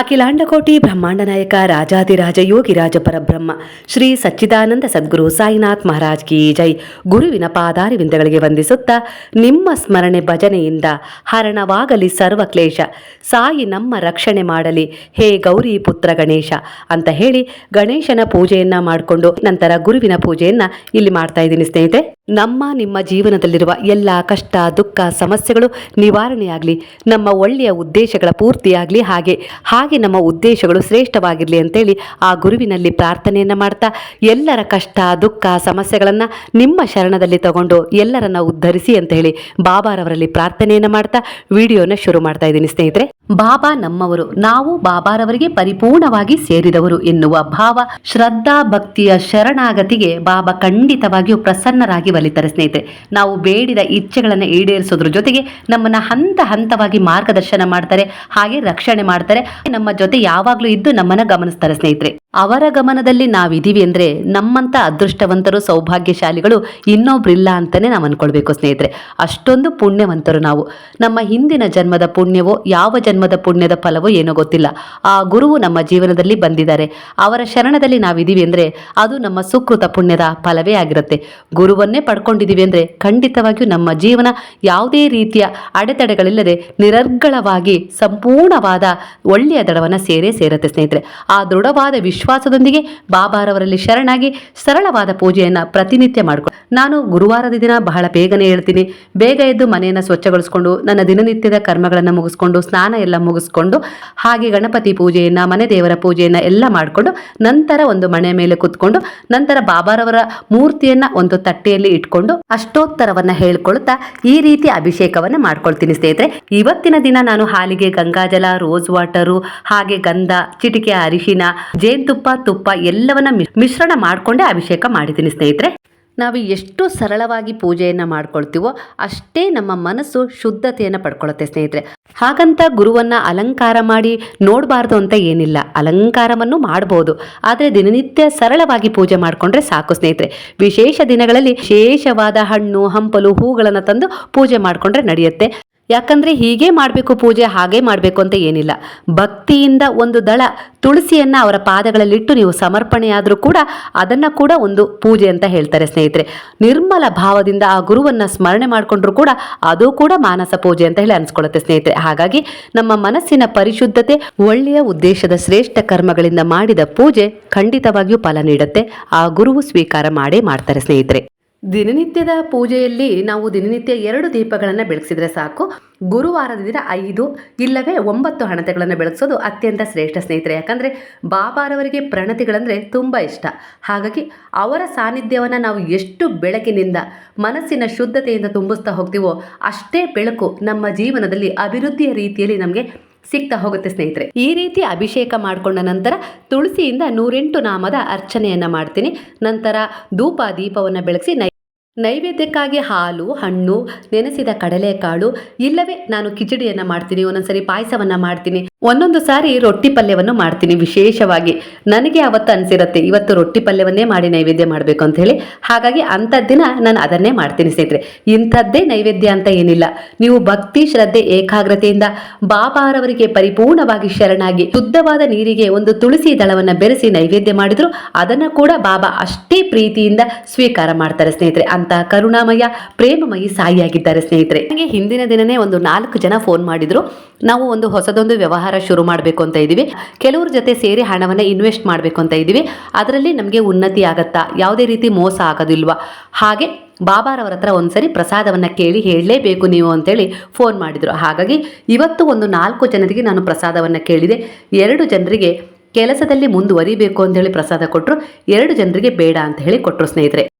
ಅಖಿಲಾಂಡಕೋಟಿ ಬ್ರಹ್ಮಾಂಡ ನಾಯಕ ರಾಜಾದಿರಾಜ ಯೋಗಿರಾಜ ಪರಬ್ರಹ್ಮ, ಶ್ರೀ ಸಚ್ಚಿದಾನಂದ ಸದ್ಗುರು ಸಾಯಿನಾಥ್ ಮಹಾರಾಜ್ ಕಿ ಜೈ. ಗುರುವಿನ ಪಾದಾರಿವಿಂದಗಳಿಗೆ ವಂದಿಸುತ್ತಾ ನಿಮ್ಮ ಸ್ಮರಣೆ ಭಜನೆಯಿಂದ ಹರಣವಾಗಲಿ ಸರ್ವ ಕ್ಲೇಶ. ಸಾಯಿ ನಮ್ಮ ರಕ್ಷಣೆ ಮಾಡಲಿ. ಹೇ ಗೌರಿ ಪುತ್ರ ಗಣೇಶ ಅಂತ ಹೇಳಿ ಗಣೇಶನ ಪೂಜೆಯನ್ನ ಮಾಡಿಕೊಂಡು ನಂತರ ಗುರುವಿನ ಪೂಜೆಯನ್ನ ಇಲ್ಲಿ ಮಾಡ್ತಾ ಇದ್ದೀನಿ ಸ್ನೇಹಿತೆ ನಮ್ಮ ನಿಮ್ಮ ಜೀವನದಲ್ಲಿರುವ ಎಲ್ಲ ಕಷ್ಟ, ದುಃಖ, ಸಮಸ್ಯೆಗಳು ನಿವಾರಣೆಯಾಗಲಿ, ನಮ್ಮ ಒಳ್ಳೆಯ ಉದ್ದೇಶಗಳ ಪೂರ್ತಿಯಾಗಲಿ ಹಾಗೆ ನಮ್ಮ ಉದ್ದೇಶಗಳು ಶ್ರೇಷ್ಠವಾಗಿರಲಿ ಅಂತೇಳಿ ಆ ಗುರುವಿನಲ್ಲಿ ಪ್ರಾರ್ಥನೆಯನ್ನ ಮಾಡ್ತಾ, ಎಲ್ಲರ ಕಷ್ಟ, ದುಃಖ, ಸಮಸ್ಯೆಗಳನ್ನು ನಿಮ್ಮ ಶರಣದಲ್ಲಿ ತಗೊಂಡು ಎಲ್ಲರನ್ನ ಉದ್ಧರಿಸಿ ಅಂತ ಹೇಳಿ ಬಾಬಾರವರಲ್ಲಿ ಪ್ರಾರ್ಥನೆಯನ್ನ ಮಾಡ್ತಾ, ವಿಡಿಯೋನ ಶುರು ಮಾಡ್ತಾ ಇದ್ದೀನಿ ಸ್ನೇಹಿತರೆ. ಬಾಬಾ ನಮ್ಮವರು, ನಾವು ಬಾಬಾರವರಿಗೆ ಪರಿಪೂರ್ಣವಾಗಿ ಸೇರಿದವರು ಎನ್ನುವ ಭಾವ ಶ್ರದ್ಧಾ ಭಕ್ತಿಯ ಶರಣಾಗತಿಗೆ ಬಾಬಾ ಖಂಡಿತವಾಗಿಯೂ ಪ್ರಸನ್ನರಾಗಿ ಒಲಿತಾರೆ ಸ್ನೇಹಿತರೆ. ನಾವು ಬೇಡಿದ ಇಚ್ಛೆಗಳನ್ನು ಈಡೇರಿಸೋದ್ರ ಜೊತೆಗೆ ನಮ್ಮನ್ನ ಹಂತ ಹಂತವಾಗಿ ಮಾರ್ಗದರ್ಶನ ಮಾಡ್ತಾರೆ, ಹಾಗೆ ರಕ್ಷಣೆ ಮಾಡ್ತಾರೆ, ನಮ್ಮ ಜೊತೆ ಯಾವಾಗಲೂ ಇದ್ದು ನಮ್ಮನ್ನ ಗಮನಿಸ್ತಾರೆ ಸ್ನೇಹಿತರೆ. ಅವರ ಗಮನದಲ್ಲಿ ನಾವಿದ್ದೀವಿ ಅಂದರೆ ನಮ್ಮಂತ ಅದೃಷ್ಟವಂತರು, ಸೌಭಾಗ್ಯಶಾಲಿಗಳು ಇನ್ನೊಬ್ರಿಲ್ಲ ಅಂತಲೇ ನಾವು ಅನ್ಕೊಳ್ಬೇಕು ಸ್ನೇಹಿತರೆ. ಅಷ್ಟೊಂದು ಪುಣ್ಯವಂತರು ನಾವು. ನಮ್ಮ ಹಿಂದಿನ ಜನ್ಮದ ಪುಣ್ಯವೋ, ಯಾವ ಜನ್ಮದ ಪುಣ್ಯದ ಫಲವೋ ಏನೋ ಗೊತ್ತಿಲ್ಲ. ಆ ಗುರುವು ನಮ್ಮ ಜೀವನದಲ್ಲಿ ಬಂದಿದ್ದಾರೆ. ಅವರ ಶರಣದಲ್ಲಿ ನಾವಿದ್ದೀವಿ ಅಂದರೆ ಅದು ನಮ್ಮ ಸುಕೃತ ಪುಣ್ಯದ ಫಲವೇ ಆಗಿರುತ್ತೆ. ಗುರುವನ್ನೇ ಪಡ್ಕೊಂಡಿದ್ದೀವಿ ಅಂದರೆ ಖಂಡಿತವಾಗಿಯೂ ನಮ್ಮ ಜೀವನ ಯಾವುದೇ ರೀತಿಯ ಅಡೆತಡೆಗಳಿಲ್ಲದೆ ನಿರರ್ಗಳವಾಗಿ ಸಂಪೂರ್ಣವಾದ ಒಳ್ಳೆಯ ದಡವನ್ನು ಸೇರೇ ಸೇರುತ್ತೆ ಸ್ನೇಹಿತರೆ. ಆ ದೃಢವಾದ ವಿಶ್ವಾಸದೊಂದಿಗೆ ಬಾಬಾರವರಲ್ಲಿ ಶರಣಾಗಿ ಸರಳವಾದ ಪೂಜೆಯನ್ನು ಪ್ರತಿನಿತ್ಯ ಮಾಡ್ಕೊ ನಾನು ಗುರುವಾರದ ದಿನ ಬಹಳ ಬೇಗನೆ ಹೇಳ್ತೀನಿ. ಬೇಗ ಎದ್ದು ಮನೆಯನ್ನು ಸ್ವಚ್ಛಗೊಳಿಸ್ಕೊಂಡು, ನನ್ನ ದಿನನಿತ್ಯದ ಕರ್ಮಗಳನ್ನು ಮುಗಿಸ್ಕೊಂಡು, ಸ್ನಾನ ಎಲ್ಲ ಮುಗಿಸ್ಕೊಂಡು, ಹಾಗೆ ಗಣಪತಿ ಪೂಜೆಯನ್ನು, ಮನೆ ದೇವರ ಪೂಜೆಯನ್ನು ಎಲ್ಲ ಮಾಡಿಕೊಂಡು, ನಂತರ ಒಂದು ಮಣೆ ಮೇಲೆ ಕುತ್ಕೊಂಡು, ನಂತರ ಬಾಬಾರವರ ಮೂರ್ತಿಯನ್ನು ಒಂದು ತಟ್ಟೆಯಲ್ಲಿ ಇಟ್ಕೊಂಡು ಅಷ್ಟೋತ್ತರವನ್ನು ಹೇಳ್ಕೊಳ್ತಾ ಈ ರೀತಿ ಅಭಿಷೇಕವನ್ನು ಮಾಡ್ಕೊಳ್ತೀನಿ ಸ್ನೇಹಿತರೆ. ಇವತ್ತಿನ ದಿನ ನಾನು ಹಾಲಿಗೆ ಗಂಗಾಜಲ, ರೋಸ್ ವಾಟರು, ಹಾಗೆ ಗಂಧ, ಚಿಟಿಕೆ ಅರಿಶಿನ ಜೇನುತುಪ್ಪ ತುಪ್ಪ ಎಲ್ಲವನ್ನ ಮಿ- ಮಿಶ್ರಣ ಮಾಡಿಕೊಂಡೇ ಅಭಿಷೇಕ ಮಾಡಿದ್ದೀನಿ ಸ್ನೇಹಿತರೆ. ನಾವು ಎಷ್ಟು ಸರಳವಾಗಿ ಪೂಜೆಯನ್ನು ಮಾಡ್ಕೊಳ್ತೀವೋ ಅಷ್ಟೇ ನಮ್ಮ ಮನಸ್ಸು ಶುದ್ಧತೆಯನ್ನು ಪಡ್ಕೊಳ್ಳುತ್ತೆ ಸ್ನೇಹಿತರೆ. ಹಾಗಂತ ಗುರುವನ್ನ ಅಲಂಕಾರ ಮಾಡಿ ನೋಡಬಾರ್ದು ಅಂತ ಏನಿಲ್ಲ. ಅಲಂಕಾರವನ್ನು ಮಾಡಬಹುದು ಆದರೆ ದಿನನಿತ್ಯ ಸರಳವಾಗಿ ಪೂಜೆ ಮಾಡಿಕೊಂಡ್ರೆ ಸಾಕು ಸ್ನೇಹಿತರೆ. ವಿಶೇಷ ದಿನಗಳಲ್ಲಿ ವಿಶೇಷವಾದ ಹಣ್ಣು, ಹಂಪಲು, ಹೂಗಳನ್ನು ತಂದು ಪೂಜೆ ಮಾಡಿಕೊಂಡ್ರೆ ನಡೆಯುತ್ತೆ. ಯಾಕಂದ್ರೆ ಹೀಗೆ ಮಾಡಬೇಕು ಪೂಜೆ, ಹಾಗೆ ಮಾಡಬೇಕು ಅಂತ ಏನಿಲ್ಲ. ಭಕ್ತಿಯಿಂದ ಒಂದು ದಳ ತುಳಸಿಯನ್ನ ಅವರ ಪಾದಗಳಲ್ಲಿಟ್ಟು ನೀವು ಸಮರ್ಪಣೆಯಾದರೂ ಕೂಡ ಅದನ್ನು ಕೂಡ ಒಂದು ಪೂಜೆ ಅಂತ ಹೇಳ್ತಾರೆ ಸ್ನೇಹಿತರೆ. ನಿರ್ಮಲ ಭಾವದಿಂದ ಆ ಗುರುವನ್ನು ಸ್ಮರಣೆ ಮಾಡಿಕೊಂಡ್ರು ಕೂಡ ಅದು ಕೂಡ ಮಾನಸ ಪೂಜೆ ಅಂತ ಹೇಳಿ ಅನ್ಸ್ಕೊಳ್ಳುತ್ತೆ ಸ್ನೇಹಿತರೆ. ಹಾಗಾಗಿ ನಮ್ಮ ಮನಸ್ಸಿನ ಪರಿಶುದ್ಧತೆ, ಒಳ್ಳೆಯ ಉದ್ದೇಶದ ಶ್ರೇಷ್ಠ ಕರ್ಮಗಳಿಂದ ಮಾಡಿದ ಪೂಜೆ ಖಂಡಿತವಾಗಿಯೂ ಫಲ ನೀಡುತ್ತೆ. ಆ ಗುರುವು ಸ್ವೀಕಾರ ಮಾಡೇ ಮಾಡ್ತಾರೆ ಸ್ನೇಹಿತರೆ. ದಿನನಿತ್ಯದ ಪೂಜೆಯಲ್ಲಿ ನಾವು ದಿನನಿತ್ಯ ಎರಡು ದೀಪಗಳನ್ನು ಬೆಳಗಿಸಿದ್ರೆ ಸಾಕು. ಗುರುವಾರದ ದಿನ ಐದು, ಇಲ್ಲವೇ ಒಂಬತ್ತು ಹಣತೆಗಳನ್ನು ಬೆಳಗಿಸೋದು ಅತ್ಯಂತ ಶ್ರೇಷ್ಠ ಸ್ನೇಹಿತರೆ. ಯಾಕಂದರೆ ಬಾಬಾರವರಿಗೆ ಪ್ರಣತಿಗಳಂದರೆ ತುಂಬ ಇಷ್ಟ. ಹಾಗಾಗಿ ಅವರ ಸಾನ್ನಿಧ್ಯವನ್ನು ನಾವು ಎಷ್ಟು ಬೆಳಕಿನಿಂದ, ಮನಸ್ಸಿನ ಶುದ್ಧತೆಯಿಂದ ತುಂಬಿಸ್ತಾ ಹೋಗ್ತೀವೋ ಅಷ್ಟೇ ಬೆಳಕು ನಮ್ಮ ಜೀವನದಲ್ಲಿ ಅಭಿವೃದ್ಧಿಯ ರೀತಿಯಲ್ಲಿ ನಮಗೆ ಸಿಗ್ತಾ ಹೋಗುತ್ತೆ ಸ್ನೇಹಿತರೆ. ಈ ರೀತಿ ಅಭಿಷೇಕ ಮಾಡಿಕೊಂಡ ನಂತರ ತುಳಸಿಯಿಂದ ನೂರೆಂಟು ನಾಮದ ಅರ್ಚನೆಯನ್ನ ಮಾಡ್ತೀನಿ. ನಂತರ ಧೂಪ ದೀಪವನ್ನು ಬೆಳಗಿಸಿ ನೈ ನೈವೇದ್ಯಕ್ಕಾಗಿ ಹಾಲು, ಹಣ್ಣು, ನೆನೆಸಿದ ಕಡಲೆಕಾಳು, ಇಲ್ಲವೇ ನಾನು ಕಿಚಡಿಯನ್ನು ಮಾಡ್ತೀನಿ, ಒಂದೊಂದ್ಸರಿ ಪಾಯಸವನ್ನು ಮಾಡ್ತೀನಿ. ಒಂದೊಂದು ಸಾರಿ ರೊಟ್ಟಿ ಪಲ್ಯವನ್ನು ಮಾಡ್ತೀನಿ ವಿಶೇಷವಾಗಿ. ನನಗೆ ಅವತ್ತು ಅನಿಸಿರುತ್ತೆ, ಇವತ್ತು ರೊಟ್ಟಿ ಪಲ್ಯವನ್ನೇ ಮಾಡಿ ನೈವೇದ್ಯ ಮಾಡಬೇಕು ಅಂತ ಹೇಳಿ. ಹಾಗಾಗಿ ಅಂಥ ದಿನ ನಾನು ಅದನ್ನೇ ಮಾಡ್ತೀನಿ ಸ್ನೇಹಿತರೆ. ಇಂಥದ್ದೇ ನೈವೇದ್ಯ ಅಂತ ಏನಿಲ್ಲ. ನೀವು ಭಕ್ತಿ, ಶ್ರದ್ಧೆ, ಏಕಾಗ್ರತೆಯಿಂದ ಬಾಬಾರವರಿಗೆ ಪರಿಪೂರ್ಣವಾಗಿ ಶರಣಾಗಿ, ಶುದ್ಧವಾದ ನೀರಿಗೆ ಒಂದು ತುಳಸಿ ದಳವನ್ನು ಬೆರೆಸಿ ನೈವೇದ್ಯ ಮಾಡಿದ್ರು, ಅದನ್ನು ಕೂಡ ಬಾಬಾ ಅಷ್ಟೇ ಪ್ರೀತಿಯಿಂದ ಸ್ವೀಕಾರ ಮಾಡ್ತಾರೆ ಸ್ನೇಹಿತರೆ. ಅಂತ ಕರುಣಾಮಯ, ಪ್ರೇಮಮಯಿ ಸಾಯಿಯಾಗಿದ್ದಾರೆ ಸ್ನೇಹಿತರೆ. ನನಗೆ ಹಿಂದಿನ ದಿನನೇ ಒಂದು ನಾಲ್ಕು ಜನ ಫೋನ್ ಮಾಡಿದ್ರು. ನಾವು ಒಂದು ಹೊಸದೊಂದು ವ್ಯವಹಾರ ಶುರು ಮಾಡಬೇಕು ಅಂತ ಇದ್ದೀವಿ. ಕೆಲವ್ರ ಜೊತೆ ಸೇರಿ ಹಣವನ್ನು ಇನ್ವೆಸ್ಟ್ ಮಾಡಬೇಕು ಅಂತ ಇದ್ದೀವಿ. ಅದರಲ್ಲಿ ನಮಗೆ ಉನ್ನತಿ ಆಗತ್ತಾ? ಯಾವುದೇ ರೀತಿ ಮೋಸ ಆಗೋದಿಲ್ವಾ? ಹಾಗೆ ಬಾಬಾರವರ ಹತ್ರ ಒಂದ್ಸರಿ ಪ್ರಸಾದವನ್ನು ಕೇಳಿ ಹೇಳಲೇಬೇಕು ನೀವು ಅಂತೇಳಿ ಫೋನ್ ಮಾಡಿದರು. ಹಾಗಾಗಿ ಇವತ್ತು ಒಂದು ನಾಲ್ಕು ಜನರಿಗೆ ನಾನು ಪ್ರಸಾದವನ್ನು ಕೇಳಿದೆ. ಎರಡು ಜನರಿಗೆ ಕೆಲಸದಲ್ಲಿ ಮುಂದುವರಿಬೇಕು ಅಂತ ಹೇಳಿ ಪ್ರಸಾದ ಕೊಟ್ಟರು ಎರಡು ಜನರಿಗೆ ಬೇಡ ಅಂತ ಹೇಳಿ ಕೊಟ್ಟರು ಸ್ನೇಹಿತರೆ.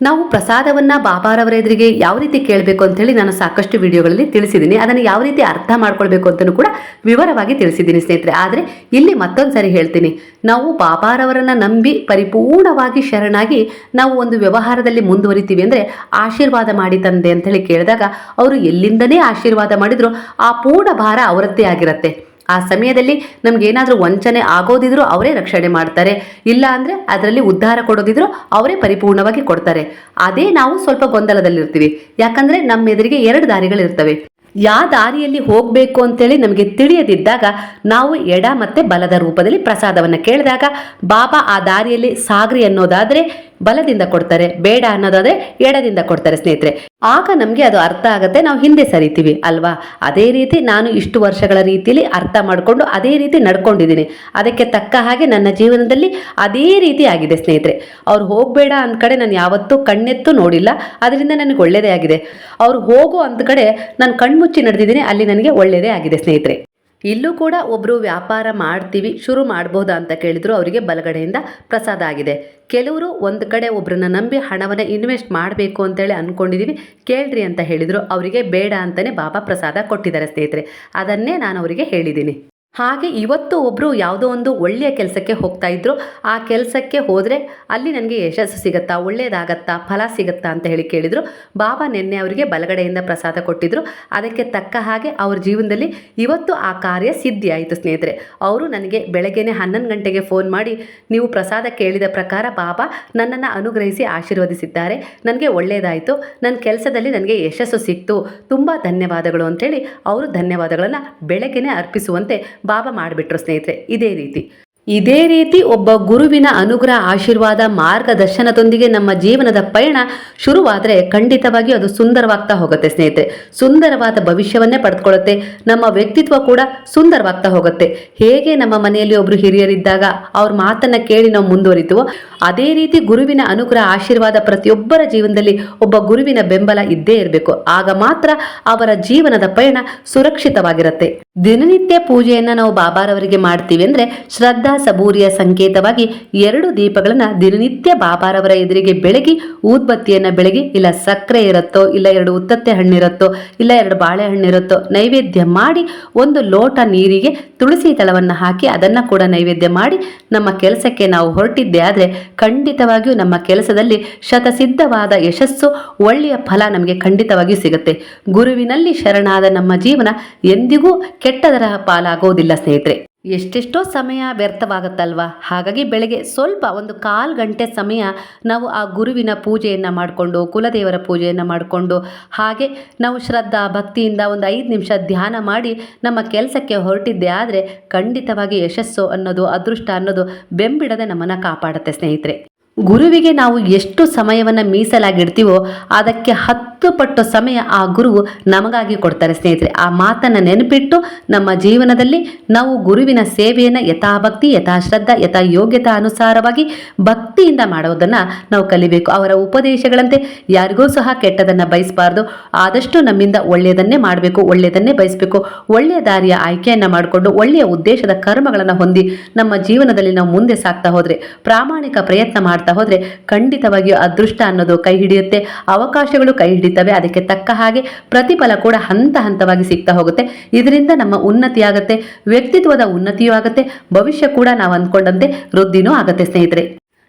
ನಾವು ಪ್ರಸಾದವನ್ನು ಬಾಬಾರವರ ಎದುರಿಗೆ ಯಾವ ರೀತಿ ಕೇಳಬೇಕು ಅಂತೇಳಿ ನಾನು ಸಾಕಷ್ಟು ವಿಡಿಯೋಗಳಲ್ಲಿ ತಿಳಿಸಿದ್ದೀನಿ. ಅದನ್ನು ಯಾವ ರೀತಿ ಅರ್ಥ ಮಾಡ್ಕೊಳ್ಬೇಕು ಅಂತಲೂ ಕೂಡ ವಿವರವಾಗಿ ತಿಳಿಸಿದ್ದೀನಿ ಸ್ನೇಹಿತರೆ. ಆದರೆ ಇಲ್ಲಿ ಮತ್ತೊಂದು ಸರಿ ಹೇಳ್ತೀನಿ. ನಾವು ಬಾಬಾರವರನ್ನು ನಂಬಿ ಪರಿಪೂರ್ಣವಾಗಿ ಶರಣಾಗಿ ನಾವು ಒಂದು ವ್ಯವಹಾರದಲ್ಲಿ ಮುಂದುವರಿತೀವಿ ಅಂದರೆ ಆಶೀರ್ವಾದ ಮಾಡಿ ತಂದೆ ಅಂತೇಳಿ ಕೇಳಿದಾಗ, ಅವರು ಎಲ್ಲಿಂದನೇ ಆಶೀರ್ವಾದ ಮಾಡಿದರೂ ಆ ಪೂರ್ಣ ಭಾರ ಅವರದ್ದೇ ಆಗಿರುತ್ತೆ. ಆ ಸಮಯದಲ್ಲಿ ನಮ್ಗೆ ಏನಾದರೂ ವಂಚನೆ ಆಗೋದಿದ್ರು ಅವರೇ ರಕ್ಷಣೆ ಮಾಡ್ತಾರೆ. ಇಲ್ಲ ಅಂದರೆ ಅದರಲ್ಲಿ ಉದ್ಧಾರ ಕೊಡೋದಿದ್ರು ಅವರೇ ಪರಿಪೂರ್ಣವಾಗಿ ಕೊಡ್ತಾರೆ. ಅದೇ ನಾವು ಸ್ವಲ್ಪ ಗೊಂದಲದಲ್ಲಿರ್ತೀವಿ. ಯಾಕಂದರೆ ನಮ್ಮ ಎದುರಿಗೆ ಎರಡು ದಾರಿಗಳಿರ್ತವೆ ಯಾವ ದಾರಿಯಲ್ಲಿ ಹೋಗಬೇಕು ಅಂತೇಳಿ ನಮಗೆ ತಿಳಿಯದಿದ್ದಾಗ ನಾವು ಎಡ ಮತ್ತು ಬಲದ ರೂಪದಲ್ಲಿ ಪ್ರಸಾದವನ್ನು ಕೇಳಿದಾಗ, ಬಾಬಾ, ಆ ದಾರಿಯಲ್ಲಿ ಸಾಗ್ರಿ ಅನ್ನೋದಾದರೆ ಬಲದಿಂದ ಕೊಡ್ತಾರೆ, ಬೇಡ ಅನ್ನೋದಾದ್ರೆ ಎಡದಿಂದ ಕೊಡ್ತಾರೆ ಸ್ನೇಹಿತರೆ. ಆಗ ನಮಗೆ ಅದು ಅರ್ಥ ಆಗುತ್ತೆ, ನಾವು ಹಿಂದೆ ಸರಿತೀವಿ, ಅಲ್ವಾ? ಅದೇ ರೀತಿ ನಾನು ಇಷ್ಟು ವರ್ಷಗಳ ರೀತಿಯಲ್ಲಿ ಅರ್ಥ ಮಾಡಿಕೊಂಡು ಅದೇ ರೀತಿ ನಡ್ಕೊಂಡಿದ್ದೀನಿ. ಅದಕ್ಕೆ ತಕ್ಕ ಹಾಗೆ ನನ್ನ ಜೀವನದಲ್ಲಿ ಅದೇ ರೀತಿ ಆಗಿದೆ ಸ್ನೇಹಿತರೆ. ಅವ್ರು ಹೋಗಬೇಡ ಅಂದ ಕಡೆ ನಾನು ಯಾವತ್ತೂ ಕಣ್ಣೆತ್ತು ನೋಡಿಲ್ಲ ಅದರಿಂದ ನನಗೆ ಒಳ್ಳೆಯದೇ ಆಗಿದೆ. ಅವ್ರು ಹೋಗು ಅಂದ ಕಡೆ ನಾನು ಕಣ್ಮುಚ್ಚಿ ನಡೆದಿದ್ದೀನಿ, ಅಲ್ಲಿ ನನಗೆ ಒಳ್ಳೆಯದೇ ಆಗಿದೆ ಸ್ನೇಹಿತರೆ. ಇಲ್ಲೂ ಕೂಡ ಒಬ್ಬರು ವ್ಯಾಪಾರ ಮಾಡ್ತೀವಿ, ಶುರು ಮಾಡ್ಬೋದಾ ಅಂತ ಕೇಳಿದ್ರು ಅವರಿಗೆ ಬಲಗಡೆಯಿಂದ ಪ್ರಸಾದ ಆಗಿದೆ. ಕೆಲವರು ಒಂದು ಕಡೆ ಒಬ್ಬರನ್ನ ನಂಬಿ ಹಣವನ್ನು ಇನ್ವೆಸ್ಟ್ ಮಾಡಬೇಕು ಅಂತೇಳಿ ಅಂದ್ಕೊಂಡಿದ್ದೀವಿ ಕೇಳ್ರಿ ಅಂತ ಹೇಳಿದರು. ಅವರಿಗೆ ಬೇಡ ಅಂತಲೇ ಬಾಬಾ ಪ್ರಸಾದ ಕೊಟ್ಟಿದ್ದಾರೆ ಸ್ನೇಹಿತರೆ. ಅದನ್ನೇ ನಾನು ಅವರಿಗೆ ಹೇಳಿದ್ದೀನಿ. ಹಾಗೆ ಇವತ್ತು ಒಬ್ಬರು ಯಾವುದೋ ಒಂದು ಒಳ್ಳೆಯ ಕೆಲಸಕ್ಕೆ ಹೋಗ್ತಾ ಇದ್ರು. ಆ ಕೆಲಸಕ್ಕೆ ಹೋದರೆ ಅಲ್ಲಿ ನನಗೆ ಯಶಸ್ಸು ಸಿಗುತ್ತಾ ಒಳ್ಳೆಯದಾಗತ್ತಾ ಫಲ ಸಿಗುತ್ತಾ ಅಂತ ಹೇಳಿ ಕೇಳಿದರು. ಬಾಬಾ ನಿನ್ನೆ ಅವರಿಗೆ ಬಲಗಡೆಯಿಂದ ಪ್ರಸಾದ ಕೊಟ್ಟಿದ್ರು. ಅದಕ್ಕೆ ತಕ್ಕ ಹಾಗೆ ಅವ್ರ ಜೀವನದಲ್ಲಿ ಇವತ್ತು ಆ ಕಾರ್ಯ ಸಿದ್ಧಿ ಆಯಿತು ಸ್ನೇಹಿತರೆ. ಅವರು ನನಗೆ ಬೆಳಗ್ಗೆನೆ ಹನ್ನೊಂದು ಗಂಟೆಗೆ ಫೋನ್ ಮಾಡಿ, ನೀವು ಪ್ರಸಾದ ಕೇಳಿದ ಪ್ರಕಾರ ಬಾಬಾ ನನ್ನನ್ನು ಅನುಗ್ರಹಿಸಿ ಆಶೀರ್ವದಿಸಿದ್ದಾರೆ. ನನಗೆ ಒಳ್ಳೆಯದಾಯಿತು ನನ್ನ ಕೆಲಸದಲ್ಲಿ ನನಗೆ ಯಶಸ್ಸು ಸಿಕ್ತು. ತುಂಬ ಧನ್ಯವಾದಗಳು ಅಂತೇಳಿ ಅವರು ಧನ್ಯವಾದಗಳನ್ನು ಬೆಳಗ್ಗೆನೆ ಅರ್ಪಿಸುವಂತೆ ಬಾಬಾ ಮಾಡಿಬಿಟ್ರು ಸ್ನೇಹಿತರೆ, ಇದೇ ರೀತಿ. ಇದೇ ರೀತಿ ಒಬ್ಬ ಗುರುವಿನ ಅನುಗ್ರಹ ಆಶೀರ್ವಾದ ಮಾರ್ಗದರ್ಶನದೊಂದಿಗೆ ನಮ್ಮ ಜೀವನದ ಪಯಣ ಶುರುವಾದರೆ ಖಂಡಿತವಾಗಿ ಅದು ಸುಂದರವಾಗ್ತಾ ಹೋಗುತ್ತೆ ಸ್ನೇಹಿತರೆ. ಸುಂದರವಾದ ಭವಿಷ್ಯವನ್ನೇ ಪಡೆದುಕೊಳ್ಳುತ್ತೆ. ನಮ್ಮ ವ್ಯಕ್ತಿತ್ವ ಕೂಡ ಸುಂದರವಾಗ್ತಾ ಹೋಗುತ್ತೆ. ಹೇಗೆ ನಮ್ಮ ಮನೆಯಲ್ಲಿ ಒಬ್ಬರು ಹಿರಿಯರಿದ್ದಾಗ ಅವ್ರ ಮಾತನ್ನು ಕೇಳಿ ನಾವು ಮುಂದುವರಿತೀವೋ, ಅದೇ ರೀತಿ ಗುರುವಿನ ಅನುಗ್ರಹ ಆಶೀರ್ವಾದ ಪ್ರತಿಯೊಬ್ಬರ ಜೀವನದಲ್ಲಿ ಒಬ್ಬ ಗುರುವಿನ ಬೆಂಬಲ ಇದ್ದೇ ಇರಬೇಕು. ಆಗ ಮಾತ್ರ ಅವರ ಜೀವನದ ಪಯಣ ಸುರಕ್ಷಿತವಾಗಿರುತ್ತೆ. ದಿನನಿತ್ಯ ಪೂಜೆಯನ್ನು ನಾವು ಬಾಬಾರವರಿಗೆ ಮಾಡ್ತೀವಿ ಅಂದರೆ ಶ್ರದ್ಧಾ ಸಬೂರಿಯ ಸಂಕೇತವಾಗಿ ಎರಡು ದೀಪಗಳನ್ನು ದಿನನಿತ್ಯ ಬಾಬಾರವರ ಎದುರಿಗೆ ಬೆಳಗಿ, ಊದ್ಬತ್ತಿಯನ್ನ ಬೆಳಗಿ, ಇಲ್ಲ ಸಕ್ಕರೆ ಇರುತ್ತೋ, ಇಲ್ಲ ಎರಡು ಉತ್ತತ್ತೆ ಹಣ್ಣಿರುತ್ತೋ, ಇಲ್ಲ ಎರಡು ಬಾಳೆಹಣ್ಣಿರುತ್ತೋ ನೈವೇದ್ಯ ಮಾಡಿ ಒಂದು ಲೋಟ ನೀರಿಗೆ ತುಳಸಿ ತಳವನ್ನು ಹಾಕಿ ಅದನ್ನು ಕೂಡ ನೈವೇದ್ಯ ಮಾಡಿ ನಮ್ಮ ಕೆಲಸಕ್ಕೆ ನಾವು ಹೊರಟಿದ್ದೆ ಆದರೆ ಖಂಡಿತವಾಗಿಯೂ ನಮ್ಮ ಕೆಲಸದಲ್ಲಿ ಶತಸಿದ್ಧವಾದ ಯಶಸ್ಸು, ಒಳ್ಳೆಯ ಫಲ ನಮಗೆ ಖಂಡಿತವಾಗಿಯೂ ಸಿಗುತ್ತೆ. ಗುರುವಿನಲ್ಲಿ ಶರಣಾದ ನಮ್ಮ ಜೀವನ ಎಂದಿಗೂ ಕೆಟ್ಟದರ ಪಾಲಾಗೋದಿಲ್ಲ ಸ್ನೇಹಿತರೆ. ಎಷ್ಟೆಷ್ಟೋ ಸಮಯ ವ್ಯರ್ಥವಾಗುತ್ತಲ್ವಾ? ಹಾಗಾಗಿ ಬೆಳಗ್ಗೆ ಸ್ವಲ್ಪ ಒಂದು ಕಾಲು ಗಂಟೆ ಸಮಯ ನಾವು ಆ ಗುರುವಿನ ಪೂಜೆಯನ್ನು ಮಾಡಿಕೊಂಡು, ಕುಲದೇವರ ಪೂಜೆಯನ್ನು ಮಾಡಿಕೊಂಡು, ಹಾಗೆ ನಾವು ಶ್ರದ್ಧಾ, ಭಕ್ತಿಯಿಂದ ಒಂದು ಐದು ನಿಮಿಷ ಧ್ಯಾನ ಮಾಡಿ ನಮ್ಮ ಕೆಲಸಕ್ಕೆ ಹೊರಟಿದ್ದೆ ಆದರೆ ಖಂಡಿತವಾಗಿ ಯಶಸ್ಸು ಅನ್ನೋದು, ಅದೃಷ್ಟ ಅನ್ನೋದು ಬೆಂಬಿಡದೆ ನಮ್ಮನ್ನು ಕಾಪಾಡುತ್ತೆ ಸ್ನೇಹಿತರೆ. ಗುರುವಿಗೆ ನಾವು ಎಷ್ಟು ಸಮಯವನ್ನು ಮೀಸಲಾಗಿಡ್ತೀವೋ ಅದಕ್ಕೆ ಹತ್ತು ಪಟ್ಟು ಸಮಯ ಆ ಗುರು ನಮಗಾಗಿ ಕೊಡ್ತಾರೆ ಸ್ನೇಹಿತರೆ. ಆ ಮಾತನ್ನು ನೆನಪಿಟ್ಟು ನಮ್ಮ ಜೀವನದಲ್ಲಿ ನಾವು ಗುರುವಿನ ಸೇವೆಯನ್ನು ಯಥಾಭಕ್ತಿ, ಯಥಾಶ್ರದ್ಧಾ ಯಥಾ ಯೋಗ್ಯತಾ ಅನುಸಾರವಾಗಿ ಭಕ್ತಿಯಿಂದ ಮಾಡೋದನ್ನು ನಾವು ಕಲಿಬೇಕು. ಅವರ ಉಪದೇಶಗಳಂತೆ ಯಾರಿಗೂ ಸಹ ಕೆಟ್ಟದನ್ನು ಬಯಸಬಾರ್ದು. ಆದಷ್ಟು ನಮ್ಮಿಂದ ಒಳ್ಳೆಯದನ್ನೇ ಮಾಡಬೇಕು, ಒಳ್ಳೆಯದನ್ನೇ ಬಯಸಬೇಕು. ಒಳ್ಳೆಯ ದಾರಿಯ ಆಯ್ಕೆಯನ್ನು ಮಾಡಿಕೊಂಡು, ಒಳ್ಳೆಯ ಉದ್ದೇಶದ ಕರ್ಮಗಳನ್ನು ಹೊಂದಿ ನಮ್ಮ ಜೀವನದಲ್ಲಿ ನಾವು ಮುಂದೆ ಸಾಗ್ತಾ ಹೋದರೆ, ಪ್ರಾಮಾಣಿಕ ಪ್ರಯತ್ನ ಮಾಡ್ತಾ ಹೋದರೆ ಖಂಡಿತವಾಗಿಯೂ ಅದೃಷ್ಟ ಅನ್ನೋದು ಕೈ ಹಿಡಿಯುತ್ತೆ. ಅವಕಾಶಗಳು ಕೈ ಹಿಡಿತವೆ ಅದಕ್ಕೆ ತಕ್ಕ ಹಾಗೆ ಪ್ರತಿಫಲ ಕೂಡ ಹಂತ ಹಂತವಾಗಿ ಸಿಗ್ತಾ ಹೋಗುತ್ತೆ. ಇದರಿಂದ ನಮ್ಮ ಉನ್ನತಿ ಆಗುತ್ತೆ, ವ್ಯಕ್ತಿತ್ವದ ಉನ್ನತಿಯೂ ಆಗುತ್ತೆ, ಭವಿಷ್ಯ ಕೂಡ ನಾವು ಅಂದ್ಕೊಂಡಂತೆ ವೃದ್ಧಿನೂ ಆಗುತ್ತೆ ಸ್ನೇಹಿತರೆ.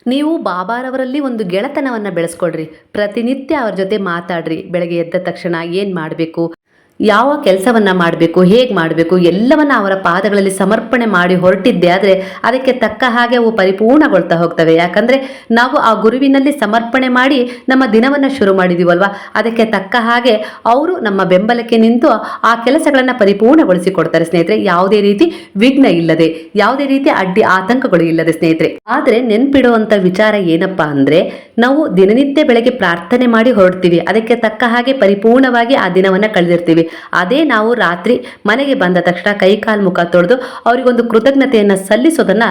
ನೀವು ಬಾಬಾರವರಲ್ಲಿ ಒಂದು ಗೆಳೆತನವನ್ನು ಬೆಳೆಸ್ಕೊಡ್ರಿ ಪ್ರತಿನಿತ್ಯ ಅವ್ರ ಜೊತೆ ಮಾತಾಡ್ರಿ. ಬೆಳಗ್ಗೆ ಎದ್ದ ತಕ್ಷಣ ಏನು ಮಾಡಬೇಕು? ಯಾವ ಕೆಲಸವನ್ನ ಮಾಡಬೇಕು, ಹೇಗೆ ಮಾಡಬೇಕು, ಎಲ್ಲವನ್ನ ಅವರ ಪಾದಗಳಲ್ಲಿ ಸಮರ್ಪಣೆ ಮಾಡಿ ಹೊರಟಿದ್ದೆ. ಆದರೆ ಅದಕ್ಕೆ ತಕ್ಕ ಹಾಗೆ ಅವು ಪರಿಪೂರ್ಣಗೊಳ್ತಾ ಹೋಗ್ತವೆ. ಯಾಕಂದ್ರೆ ನಾವು ಆ ಗುರುವಿನಲ್ಲಿ ಸಮರ್ಪಣೆ ಮಾಡಿ ನಮ್ಮ ದಿನವನ್ನು ಶುರು ಮಾಡಿದೀವಲ್ವಾ? ಅದಕ್ಕೆ ತಕ್ಕ ಹಾಗೆ ಅವರು ನಮ್ಮ ಬೆಂಬಲಕ್ಕೆ ನಿಂತು ಆ ಕೆಲಸಗಳನ್ನ ಪರಿಪೂರ್ಣಗೊಳಿಸಿ ಕೊಡ್ತಾರೆ ಸ್ನೇಹಿತರೆ. ಯಾವುದೇ ರೀತಿ ವಿಘ್ನ ಇಲ್ಲದೆ, ಯಾವುದೇ ರೀತಿ ಅಡ್ಡಿ ಆತಂಕಗಳು ಇಲ್ಲದೆ ಸ್ನೇಹಿತರೆ. ಆದರೆ ನೆನ್ಪಿಡುವಂಥ ವಿಚಾರ ಏನಪ್ಪಾ ಅಂದ್ರೆ ನಾವು ದಿನನಿತ್ಯ ಬೆಳಗ್ಗೆ ಪ್ರಾರ್ಥನೆ ಮಾಡಿ ಹೊರಡ್ತೀವಿ. ಅದಕ್ಕೆ ತಕ್ಕ ಹಾಗೆ ಪರಿಪೂರ್ಣವಾಗಿ ಆ ದಿನವನ್ನು ಕಳೆದಿರ್ತೀವಿ. ಅದೇ ನಾವು ರಾತ್ರಿ ಮನೆಗೆ ಬಂದ ತಕ್ಷಣ ಕೈ ಕಾಲು ಮುಖ ತೊಳೆದು ಅವರಿಗೊಂದು ಕೃತಜ್ಞತೆಯನ್ನು ಸಲ್ಲಿಸೋದನ್ನ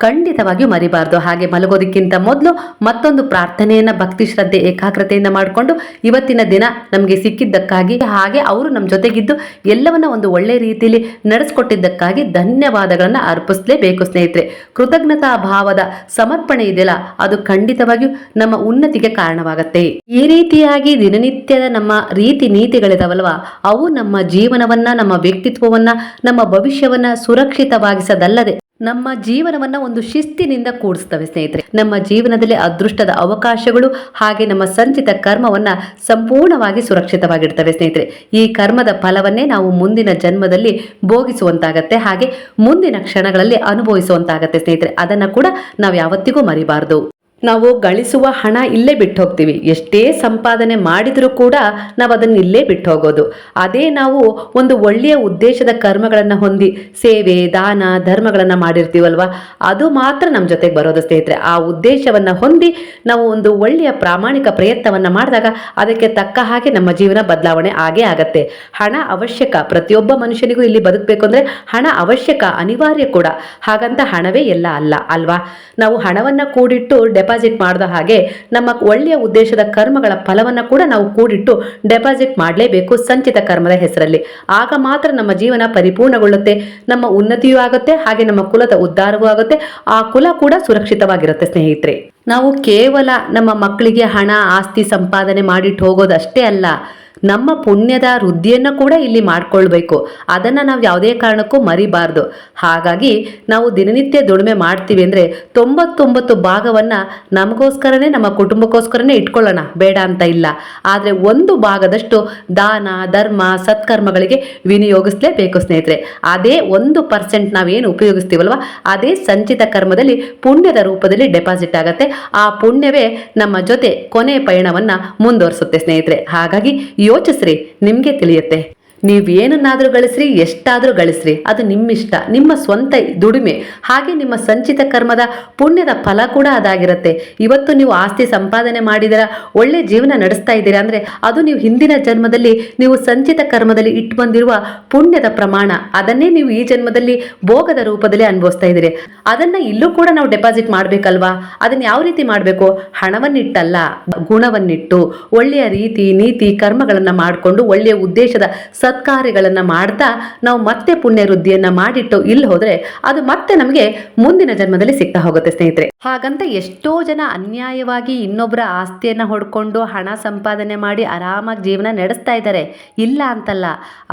ಖಂಡಿತವಾಗಿಯೂ ಮರಿಬಾರ್ದು. ಹಾಗೆ ಮಲಗೋದಕ್ಕಿಂತ ಮೊದಲು ಮತ್ತೊಂದು ಪ್ರಾರ್ಥನೆಯನ್ನು, ಭಕ್ತಿ ಶ್ರದ್ಧೆ ಏಕಾಗ್ರತೆಯಿಂದ ಮಾಡಿಕೊಂಡು ಇವತ್ತಿನ ದಿನ ನಮಗೆ ಸಿಕ್ಕಿದ್ದಕ್ಕಾಗಿ, ಹಾಗೆ ಅವರು ನಮ್ಮ ಜೊತೆಗಿದ್ದು ಎಲ್ಲವನ್ನ ಒಂದು ಒಳ್ಳೆ ರೀತಿಯಲ್ಲಿ ನಡೆಸ್ಕೊಟ್ಟಿದ್ದಕ್ಕಾಗಿ ಧನ್ಯವಾದಗಳನ್ನು ಅರ್ಪಿಸಲೇಬೇಕು ಸ್ನೇಹಿತರೆ. ಕೃತಜ್ಞತಾ ಭಾವದ ಸಮರ್ಪಣೆ ಇದೆಯಲ್ಲ, ಅದು ಖಂಡಿತವಾಗಿಯೂ ನಮ್ಮ ಉನ್ನತಿಗೆ ಕಾರಣವಾಗುತ್ತೆ. ಈ ರೀತಿಯಾಗಿ ದಿನನಿತ್ಯದ ನಮ್ಮ ರೀತಿ ನೀತಿಗಳಿದಾವಲ್ವ, ಅವು ನಮ್ಮ ಜೀವನವನ್ನ, ನಮ್ಮ ವ್ಯಕ್ತಿತ್ವವನ್ನ, ನಮ್ಮ ಭವಿಷ್ಯವನ್ನ ಸುರಕ್ಷಿತವಾಗಿಸದಲ್ಲದೆ ನಮ್ಮ ಜೀವನವನ್ನ ಒಂದು ಶಿಸ್ತಿನಿಂದ ಕೂಡಿಸ್ತವೆ ಸ್ನೇಹಿತರೆ. ನಮ್ಮ ಜೀವನದಲ್ಲಿ ಅದೃಷ್ಟದ ಅವಕಾಶಗಳು ಹಾಗೆ ನಮ್ಮ ಸಂಚಿತ ಕರ್ಮವನ್ನ ಸಂಪೂರ್ಣವಾಗಿ ಸುರಕ್ಷಿತವಾಗಿಡ್ತವೆ ಸ್ನೇಹಿತರೆ. ಈ ಕರ್ಮದ ಫಲವನ್ನೇ ನಾವು ಮುಂದಿನ ಜನ್ಮದಲ್ಲಿ ಭೋಗಿಸುವಂತಾಗತ್ತೆ, ಹಾಗೆ ಮುಂದಿನ ಕ್ಷಣಗಳಲ್ಲಿ ಅನುಭವಿಸುವಂತಾಗತ್ತೆ ಸ್ನೇಹಿತರೆ. ಅದನ್ನ ಕೂಡ ನಾವು ಯಾವತ್ತಿಗೂ ಮರಿಬಾರ್ದು. ನಾವು ಗಳಿಸುವ ಹಣ ಇಲ್ಲೇ ಬಿಟ್ಟು ಹೋಗ್ತೀವಿ ಎಷ್ಟೇ ಸಂಪಾದನೆ ಮಾಡಿದರೂ ಕೂಡ ನಾವು ಅದನ್ನು ಇಲ್ಲೇ ಬಿಟ್ಟು ಹೋಗೋದು ಅದೇ ನಾವು ಒಂದು ಒಳ್ಳೆಯ ಉದ್ದೇಶದ ಕರ್ಮಗಳನ್ನು ಹೊಂದಿ ಸೇವೆ, ದಾನ, ಧರ್ಮಗಳನ್ನು ಮಾಡಿರ್ತೀವಲ್ವ? ಅದು ಮಾತ್ರ ನಮ್ಮ ಜೊತೆಗೆ ಬರೋದು ಸ್ನೇಹಿತರೆ. ಆ ಉದ್ದೇಶವನ್ನು ಹೊಂದಿ ನಾವು ಒಂದು ಒಳ್ಳೆಯ ಪ್ರಾಮಾಣಿಕ ಪ್ರಯತ್ನವನ್ನು ಮಾಡಿದಾಗ ಅದಕ್ಕೆ ತಕ್ಕ ಹಾಗೆ ನಮ್ಮ ಜೀವನ ಬದಲಾವಣೆ ಆಗೇ ಆಗತ್ತೆ. ಹಣ ಅವಶ್ಯಕ. ಪ್ರತಿಯೊಬ್ಬ ಮನುಷ್ಯನಿಗೂ ಇಲ್ಲಿ ಬದುಕಬೇಕು ಅಂದರೆ ಹಣ ಅವಶ್ಯಕ, ಅನಿವಾರ್ಯ ಕೂಡ. ಹಾಗಂತ ಹಣವೇ ಎಲ್ಲ ಅಲ್ಲ, ಅಲ್ವಾ? ನಾವು ಹಣವನ್ನು ಕೂಡಿಟ್ಟು ಡೆಪಾಸಿಟ್ ಮಾಡಿದ ಹಾಗೆ ನಮ್ಮ ಒಳ್ಳೆಯ ಉದ್ದೇಶದ ಕರ್ಮಗಳ ಫಲವನ್ನು ಕೂಡ ನಾವು ಕೂಡಿಟ್ಟು ಡೆಪಾಸಿಟ್ ಮಾಡಲೇಬೇಕು ಸಂಚಿತ ಕರ್ಮದ ಹೆಸರಲ್ಲಿ. ಆಗ ಮಾತ್ರ ನಮ್ಮ ಜೀವನ ಪರಿಪೂರ್ಣಗೊಳ್ಳುತ್ತೆ. ನಮ್ಮ ಉನ್ನತಿಯೂ ಆಗುತ್ತೆ, ಹಾಗೆ ನಮ್ಮ ಕುಲದ ಉದ್ಧಾರವೂ ಆಗುತ್ತೆ. ಆ ಕುಲ ಕೂಡ ಸುರಕ್ಷಿತವಾಗಿರುತ್ತೆ, ಸ್ನೇಹಿತರೆ. ನಾವು ಕೇವಲ ನಮ್ಮ ಮಕ್ಕಳಿಗೆ ಹಣ, ಆಸ್ತಿ, ಸಂಪಾದನೆ ಮಾಡಿಟ್ಟು ಹೋಗೋದಷ್ಟೇ ಅಲ್ಲ. ನಮ್ಮ ಪುಣ್ಯದ ವೃದ್ಧಿಯನ್ನು ಕೂಡ ಇಲ್ಲಿ ಮಾಡ್ಕೊಳ್ಬೇಕು. ಅದನ್ನು ನಾವು ಯಾವುದೇ ಕಾರಣಕ್ಕೂ ಮರಿಬಾರ್ದು. ಹಾಗಾಗಿ ನಾವು ದಿನನಿತ್ಯ ದುಡಿಮೆ ಮಾಡ್ತೀವಿ ಅಂದರೆ ತೊಂಬತ್ತೊಂಬತ್ತು ಭಾಗವನ್ನು ನಮಗೋಸ್ಕರನೇ, ನಮ್ಮ ಕುಟುಂಬಕ್ಕೋಸ್ಕರನೇ ಇಟ್ಕೊಳ್ಳೋಣ. ಬೇಡ ಅಂತ ಇಲ್ಲ. ಆದರೆ ಒಂದು ಭಾಗದಷ್ಟು ದಾನ, ಧರ್ಮ, ಸತ್ಕರ್ಮಗಳಿಗೆ ವಿನಿಯೋಗಿಸಲೇಬೇಕು ಸ್ನೇಹಿತರೆ. ಅದೇ ಒಂದು ಪರ್ಸೆಂಟ್ ನಾವೇನು ಉಪಯೋಗಿಸ್ತೀವಲ್ವ? ಅದೇ ಸಂಚಿತ ಕರ್ಮದಲ್ಲಿ ಪುಣ್ಯದ ರೂಪದಲ್ಲಿ ಡೆಪಾಸಿಟ್ ಆಗುತ್ತೆ. ಆ ಪುಣ್ಯವೇ ನಮ್ಮ ಜೊತೆ ಕೊನೆ ಪಯಣವನ್ನು ಮುಂದುವರಿಸುತ್ತೆ ಸ್ನೇಹಿತರೆ. ಹಾಗಾಗಿ ಯೋಚಿಸ್ರಿ ನಿಮಗೆ ತಿಳಿಯುತ್ತೆ. ನೀವೇನನ್ನಾದರೂ ಗಳಿಸ್ರಿ, ಎಷ್ಟಾದರೂ ಗಳಿಸ್ರಿ. ಅದು ನಿಮ್ಮಿಷ್ಟ, ನಿಮ್ಮ ಸ್ವಂತ ದುಡಿಮೆ. ಹಾಗೆ ನಿಮ್ಮ ಸಂಚಿತ ಕರ್ಮದ ಪುಣ್ಯದ ಫಲ ಕೂಡ ಅದಾಗಿರುತ್ತೆ. ಇವತ್ತು ನೀವು ಆಸ್ತಿ ಸಂಪಾದನೆ ಮಾಡಿದರ, ಒಳ್ಳೆ ಜೀವನ ನಡೆಸ್ತಾ ಇದ್ದೀರಾ ಅಂದರೆ ಅದು ನೀವು ಹಿಂದಿನ ಜನ್ಮದಲ್ಲಿ ನೀವು ಸಂಚಿತ ಕರ್ಮದಲ್ಲಿ ಇಟ್ಟು ಬಂದಿರುವ ಪುಣ್ಯದ ಪ್ರಮಾಣ. ಅದನ್ನೇ ನೀವು ಈ ಜನ್ಮದಲ್ಲಿ ಭೋಗದ ರೂಪದಲ್ಲಿ ಅನುಭವಿಸ್ತಾ ಇದ್ದೀರಿ. ಅದನ್ನ ಇಲ್ಲೂ ಕೂಡ ನಾವು ಡೆಪಾಸಿಟ್ ಮಾಡಬೇಕಲ್ವಾ? ಅದನ್ನು ಯಾವ ರೀತಿ ಮಾಡಬೇಕು? ಹಣವನ್ನಿಟ್ಟಲ್ಲ, ಗುಣವನ್ನಿಟ್ಟು, ಒಳ್ಳೆಯ ರೀತಿ, ನೀತಿ, ಕರ್ಮಗಳನ್ನು ಮಾಡಿಕೊಂಡು, ಒಳ್ಳೆಯ ಉದ್ದೇಶದ ಸತ್ಕಾರ್ಯಗಳನ್ನು ಮಾಡ್ತಾ ನಾವು ಮತ್ತೆ ಪುಣ್ಯ ವೃದ್ಧಿಯನ್ನು ಮಾಡಿಟ್ಟು ಇಲ್ಲಿ ಹೋದರೆ ಅದು ಮತ್ತೆ ನಮಗೆ ಮುಂದಿನ ಜನ್ಮದಲ್ಲಿ ಸಿಗ್ತಾ ಹೋಗುತ್ತೆ, ಸ್ನೇಹಿತರೆ. ಹಾಗಂತ ಎಷ್ಟೋ ಜನ ಅನ್ಯಾಯವಾಗಿ ಇನ್ನೊಬ್ಬರ ಆಸ್ತಿಯನ್ನು ಹೊಡ್ಕೊಂಡು ಹಣ ಸಂಪಾದನೆ ಮಾಡಿ ಆರಾಮಾಗಿ ಜೀವನ ನಡೆಸ್ತಾ ಇದ್ದಾರೆ ಇಲ್ಲ ಅಂತಲ್ಲ,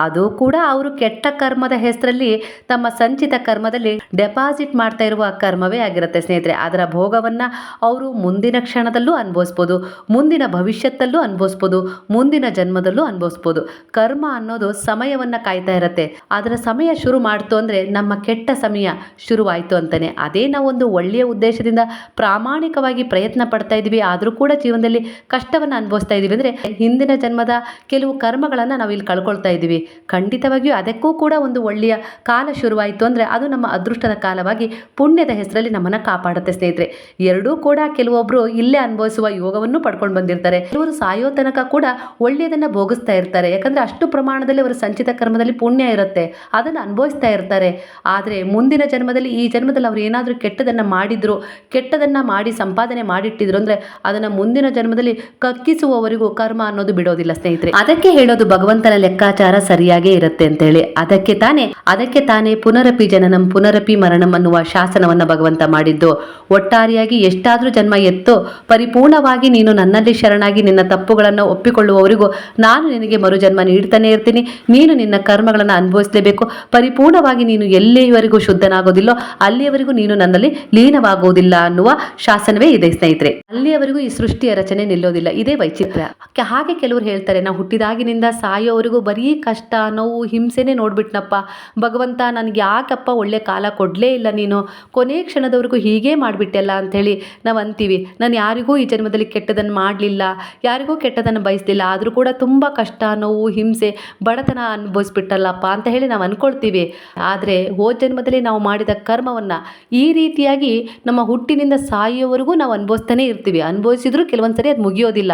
ಅದು ಕೂಡ ಅವರು ಕೆಟ್ಟ ಕರ್ಮದ ಹೆಸರಲ್ಲಿ ತಮ್ಮ ಸಂಚಿತ ಕರ್ಮದಲ್ಲಿ ಡೆಪಾಸಿಟ್ ಮಾಡ್ತಾ ಇರುವ ಕರ್ಮವೇ ಆಗಿರುತ್ತೆ, ಸ್ನೇಹಿತರೆ. ಅದರ ಭೋಗವನ್ನು ಅವರು ಮುಂದಿನ ಕ್ಷಣದಲ್ಲೂ ಅನುಭವಿಸ್ಬೋದು, ಮುಂದಿನ ಭವಿಷ್ಯತ್ತಲ್ಲೂ ಅನುಭವಿಸ್ಬೋದು, ಮುಂದಿನ ಜನ್ಮದಲ್ಲೂ ಅನುಭವಿಸ್ಬೋದು. ಕರ್ಮ ಅನ್ನೋದು ಸಮಯವನ್ನ ಕಾಯ್ತಾ ಇರತ್ತೆ. ಅದರ ಸಮಯ ಶುರು ಮಾಡ್ತು ಅಂದ್ರೆ ನಮ್ಮ ಕೆಟ್ಟ ಸಮಯ ಶುರುವಾಯಿತು ಅಂತಲೇ ಅದೇ ನಾವು ಒಂದು ಒಳ್ಳೆಯ ಉದ್ದೇಶದಿಂದ ಪ್ರಾಮಾಣಿಕವಾಗಿ ಪ್ರಯತ್ನ ಪಡ್ತಾ ಇದೀವಿ ಆದರೂ ಕೂಡ ಜೀವನದಲ್ಲಿ ಕಷ್ಟವನ್ನು ಅನುಭವಿಸ್ತಾ ಇದೀವಿ ಅಂದ್ರೆ ಹಿಂದಿನ ಜನ್ಮದ ಕೆಲವು ಕರ್ಮಗಳನ್ನು ನಾವು ಇಲ್ಲಿ ಕಳ್ಕೊಳ್ತಾ ಇದ್ದೀವಿ. ಖಂಡಿತವಾಗಿಯೂ ಅದಕ್ಕೂ ಕೂಡ ಒಂದು ಒಳ್ಳೆಯ ಕಾಲ ಶುರುವಾಯಿತು ಅಂದ್ರೆ ಅದು ನಮ್ಮ ಅದೃಷ್ಟದ ಕಾಲವಾಗಿ ಪುಣ್ಯದ ಹೆಸರಲ್ಲಿ ನಮ್ಮನ್ನು ಕಾಪಾಡುತ್ತೆ ಸ್ನೇಹಿತರೆ. ಎರಡೂ ಕೂಡ ಕೆಲವೊಬ್ಬರು ಇಲ್ಲೇ ಅನುಭವಿಸುವ ಯೋಗವನ್ನು ಪಡ್ಕೊಂಡು ಬಂದಿರ್ತಾರೆ. ಕೆಲವರು ಸಾಯೋ ತನಕ ಕೂಡ ಒಳ್ಳೆಯದನ್ನ ಭೋಗಿಸ್ತಾ ಇರ್ತಾರೆ. ಯಾಕಂದ್ರೆ ಅಷ್ಟು ಪ್ರಮಾಣದಲ್ಲಿ ಅವರ ಸಂಚಿತ ಕರ್ಮದಲ್ಲಿ ಪುಣ್ಯ ಇರುತ್ತೆ. ಅದನ್ನು ಅನುಭವಿಸ್ತಾ ಇರ್ತಾರೆ. ಆದರೆ ಮುಂದಿನ ಜನ್ಮದಲ್ಲಿ ಈ ಜನ್ಮದಲ್ಲಿ ಅವ್ರು ಏನಾದರೂ ಕೆಟ್ಟದನ್ನು ಮಾಡಿದ್ರು, ಕೆಟ್ಟದನ್ನು ಮಾಡಿ ಸಂಪಾದನೆ ಮಾಡಿಟ್ಟಿದ್ರು ಅಂದರೆ ಅದನ್ನು ಮುಂದಿನ ಜನ್ಮದಲ್ಲಿ ಕಕ್ಕಿಸುವವರಿಗೂ ಕರ್ಮ ಅನ್ನೋದು ಬಿಡೋದಿಲ್ಲ ಸ್ನೇಹಿತರೆ. ಅದಕ್ಕೆ ಹೇಳೋದು ಭಗವಂತನ ಲೆಕ್ಕಾಚಾರ ಸರಿಯಾಗೇ ಇರುತ್ತೆ ಅಂತೇಳಿ. ಅದಕ್ಕೆ ತಾನೇ ಅದಕ್ಕೆ ತಾನೇ ಪುನರಪಿ ಜನನಂ, ಪುನರಪಿ ಮರಣಂ ಅನ್ನುವ ಶಾಸನವನ್ನ ಭಗವಂತ ಮಾಡಿದ್ದು. ಒಟ್ಟಾರೆಯಾಗಿ ಎಷ್ಟಾದರೂ ಜನ್ಮ ಎತ್ತೋ, ಪರಿಪೂರ್ಣವಾಗಿ ನೀನು ನನ್ನಲ್ಲಿ ಶರಣಾಗಿ ನಿನ್ನ ತಪ್ಪುಗಳನ್ನು ಒಪ್ಪಿಕೊಳ್ಳುವವರಿಗೂ ನಾನು ನಿನಗೆ ಮರುಜನ್ಮ ನೀಡ್ತಾನೆ ಇರ್ತೀನಿ. ನೀನು ನಿನ್ನ ಕರ್ಮಗಳನ್ನು ಅನುಭವಿಸಲೇಬೇಕು. ಪರಿಪೂರ್ಣವಾಗಿ ನೀನು ಎಲ್ಲಿಯವರೆಗೂ ಶುದ್ಧನಾಗೋದಿಲ್ಲೋ ಅಲ್ಲಿಯವರೆಗೂ ನೀನು ನನ್ನಲ್ಲಿ ಲೀನವಾಗುವುದಿಲ್ಲ ಅನ್ನುವ ಶಾಸನವೇ ಇದೆ, ಸ್ನೇಹಿತರೆ. ಅಲ್ಲಿಯವರೆಗೂ ಈ ಸೃಷ್ಟಿಯ ರಚನೆ ನಿಲ್ಲೋದಿಲ್ಲ. ಇದೇ ವೈಚಿತ್ರ್ಯ ಹಾಗೆ ಕೆಲವರು ಹೇಳ್ತಾರೆ ನಾವು ಹುಟ್ಟಿದಾಗಿನಿಂದ ಸಾಯೋವರೆಗೂ ಬರೀ ಕಷ್ಟ, ನೋವು, ಹಿಂಸೆನೇ ನೋಡ್ಬಿಟ್ನಪ್ಪ. ಭಗವಂತ ನನಗೆ ಯಾಕಪ್ಪ ಒಳ್ಳೆ ಕಾಲ ಕೊಡಲೇ ಇಲ್ಲ ನೀನು? ಕೊನೆ ಕ್ಷಣದವರೆಗೂ ಹೀಗೆ ಮಾಡಿಬಿಟ್ಟೆಲ್ಲ ಅಂಥೇಳಿ ನಾವು ಅಂತೀವಿ. ನಾನು ಯಾರಿಗೂ ಈ ಜನ್ಮದಲ್ಲಿ ಕೆಟ್ಟದನ್ನು ಮಾಡಲಿಲ್ಲ, ಯಾರಿಗೂ ಕೆಟ್ಟದನ್ನು ಬಯಸಲಿಲ್ಲ. ಆದರೂ ಕೂಡ ತುಂಬ ಕಷ್ಟ, ನೋವು, ಹಿಂಸೆ ಬಡತನ ಅನುಭವಿಸ್ಬಿಟ್ಟಲ್ಲಪ್ಪ ಅಂತ ಹೇಳಿ ನಾವು ಅನ್ಕೊಳ್ತೀವಿ. ಆದರೆ ಹೋದ ಜನ್ಮದಲ್ಲಿ ನಾವು ಮಾಡಿದ ಕರ್ಮವನ್ನು ಈ ರೀತಿಯಾಗಿ ನಮ್ಮ ಹುಟ್ಟಿನಿಂದ ಸಾಯೋವರೆಗೂ ನಾವು ಅನುಭವಿಸ್ತಾನೆ ಇರ್ತೀವಿ. ಅನುಭವಿಸಿದ್ರು ಕೆಲವೊಂದು ಸರಿ ಅದು ಮುಗಿಯೋದಿಲ್ಲ.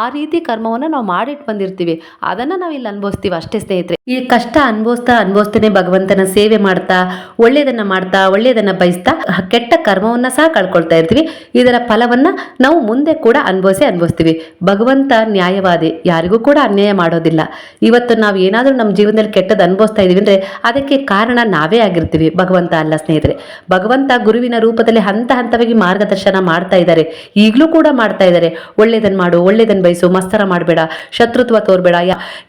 ಆ ರೀತಿ ಕರ್ಮವನ್ನು ನಾವು ಮಾಡಿಟ್ಟು ಬಂದಿರ್ತೀವಿ. ಅದನ್ನು ನಾವು ಇಲ್ಲಿ ಅನುಭವಿಸ್ತೀವಿ ಅಷ್ಟೇ ಸ್ನೇಹಿತರೆ. ಈ ಕಷ್ಟ ಅನುಭವಿಸ್ತಾ ಅನುಭವಿಸ್ತಾನೆ ಭಗವಂತನ ಸೇವೆ ಮಾಡ್ತಾ, ಒಳ್ಳೆಯದನ್ನು ಮಾಡ್ತಾ, ಒಳ್ಳೆಯದನ್ನು ಬಯಸ್ತಾ, ಕೆಟ್ಟ ಕರ್ಮವನ್ನ ಸಹ ಕಳ್ಕೊಳ್ತಾ ಇರ್ತೀವಿ. ಇದರ ಫಲವನ್ನ ನಾವು ಮುಂದೆ ಕೂಡ ಅನುಭವಿಸಿ ಅನುಭವಿಸ್ತೀವಿ. ಭಗವಂತ ನ್ಯಾಯವಾದಿ, ಯಾರಿಗೂ ಕೂಡ ಅನ್ಯಾಯ ಮಾಡೋದಿಲ್ಲ. ಇವತ್ತು ನಾವು ಏನಾದರೂ ನಮ್ಮ ಜೀವನದಲ್ಲಿ ಕೆಟ್ಟದ್ದು ಅನುಭವಿಸ್ತಾ ಇದ್ದೀವಿ ಅಂದರೆ ಅದಕ್ಕೆ ಕಾರಣ ನಾವೇ ಆಗಿರ್ತೀವಿ, ಭಗವಂತ ಅಲ್ಲ ಸ್ನೇಹಿತರೆ. ಭಗವಂತ ಗುರುವಿನ ರೂಪದಲ್ಲಿ ಹಂತ ಹಂತವಾಗಿ ಮಾರ್ಗದರ್ಶನ ಮಾಡ್ತಾ ಇದ್ದಾರೆ. ಈಗಲೂ ಕೂಡ ಮಾಡ್ತಾ ಇದ್ದಾರೆ. ಒಳ್ಳೇದನ್ನು ಮಾಡು ಒಳ್ಳೇದನ್ನು ಬಯಸು ಮಸ್ತರ ಮಾಡಬೇಡ, ಶತ್ರುತ್ವ ತೋರಬೇಡ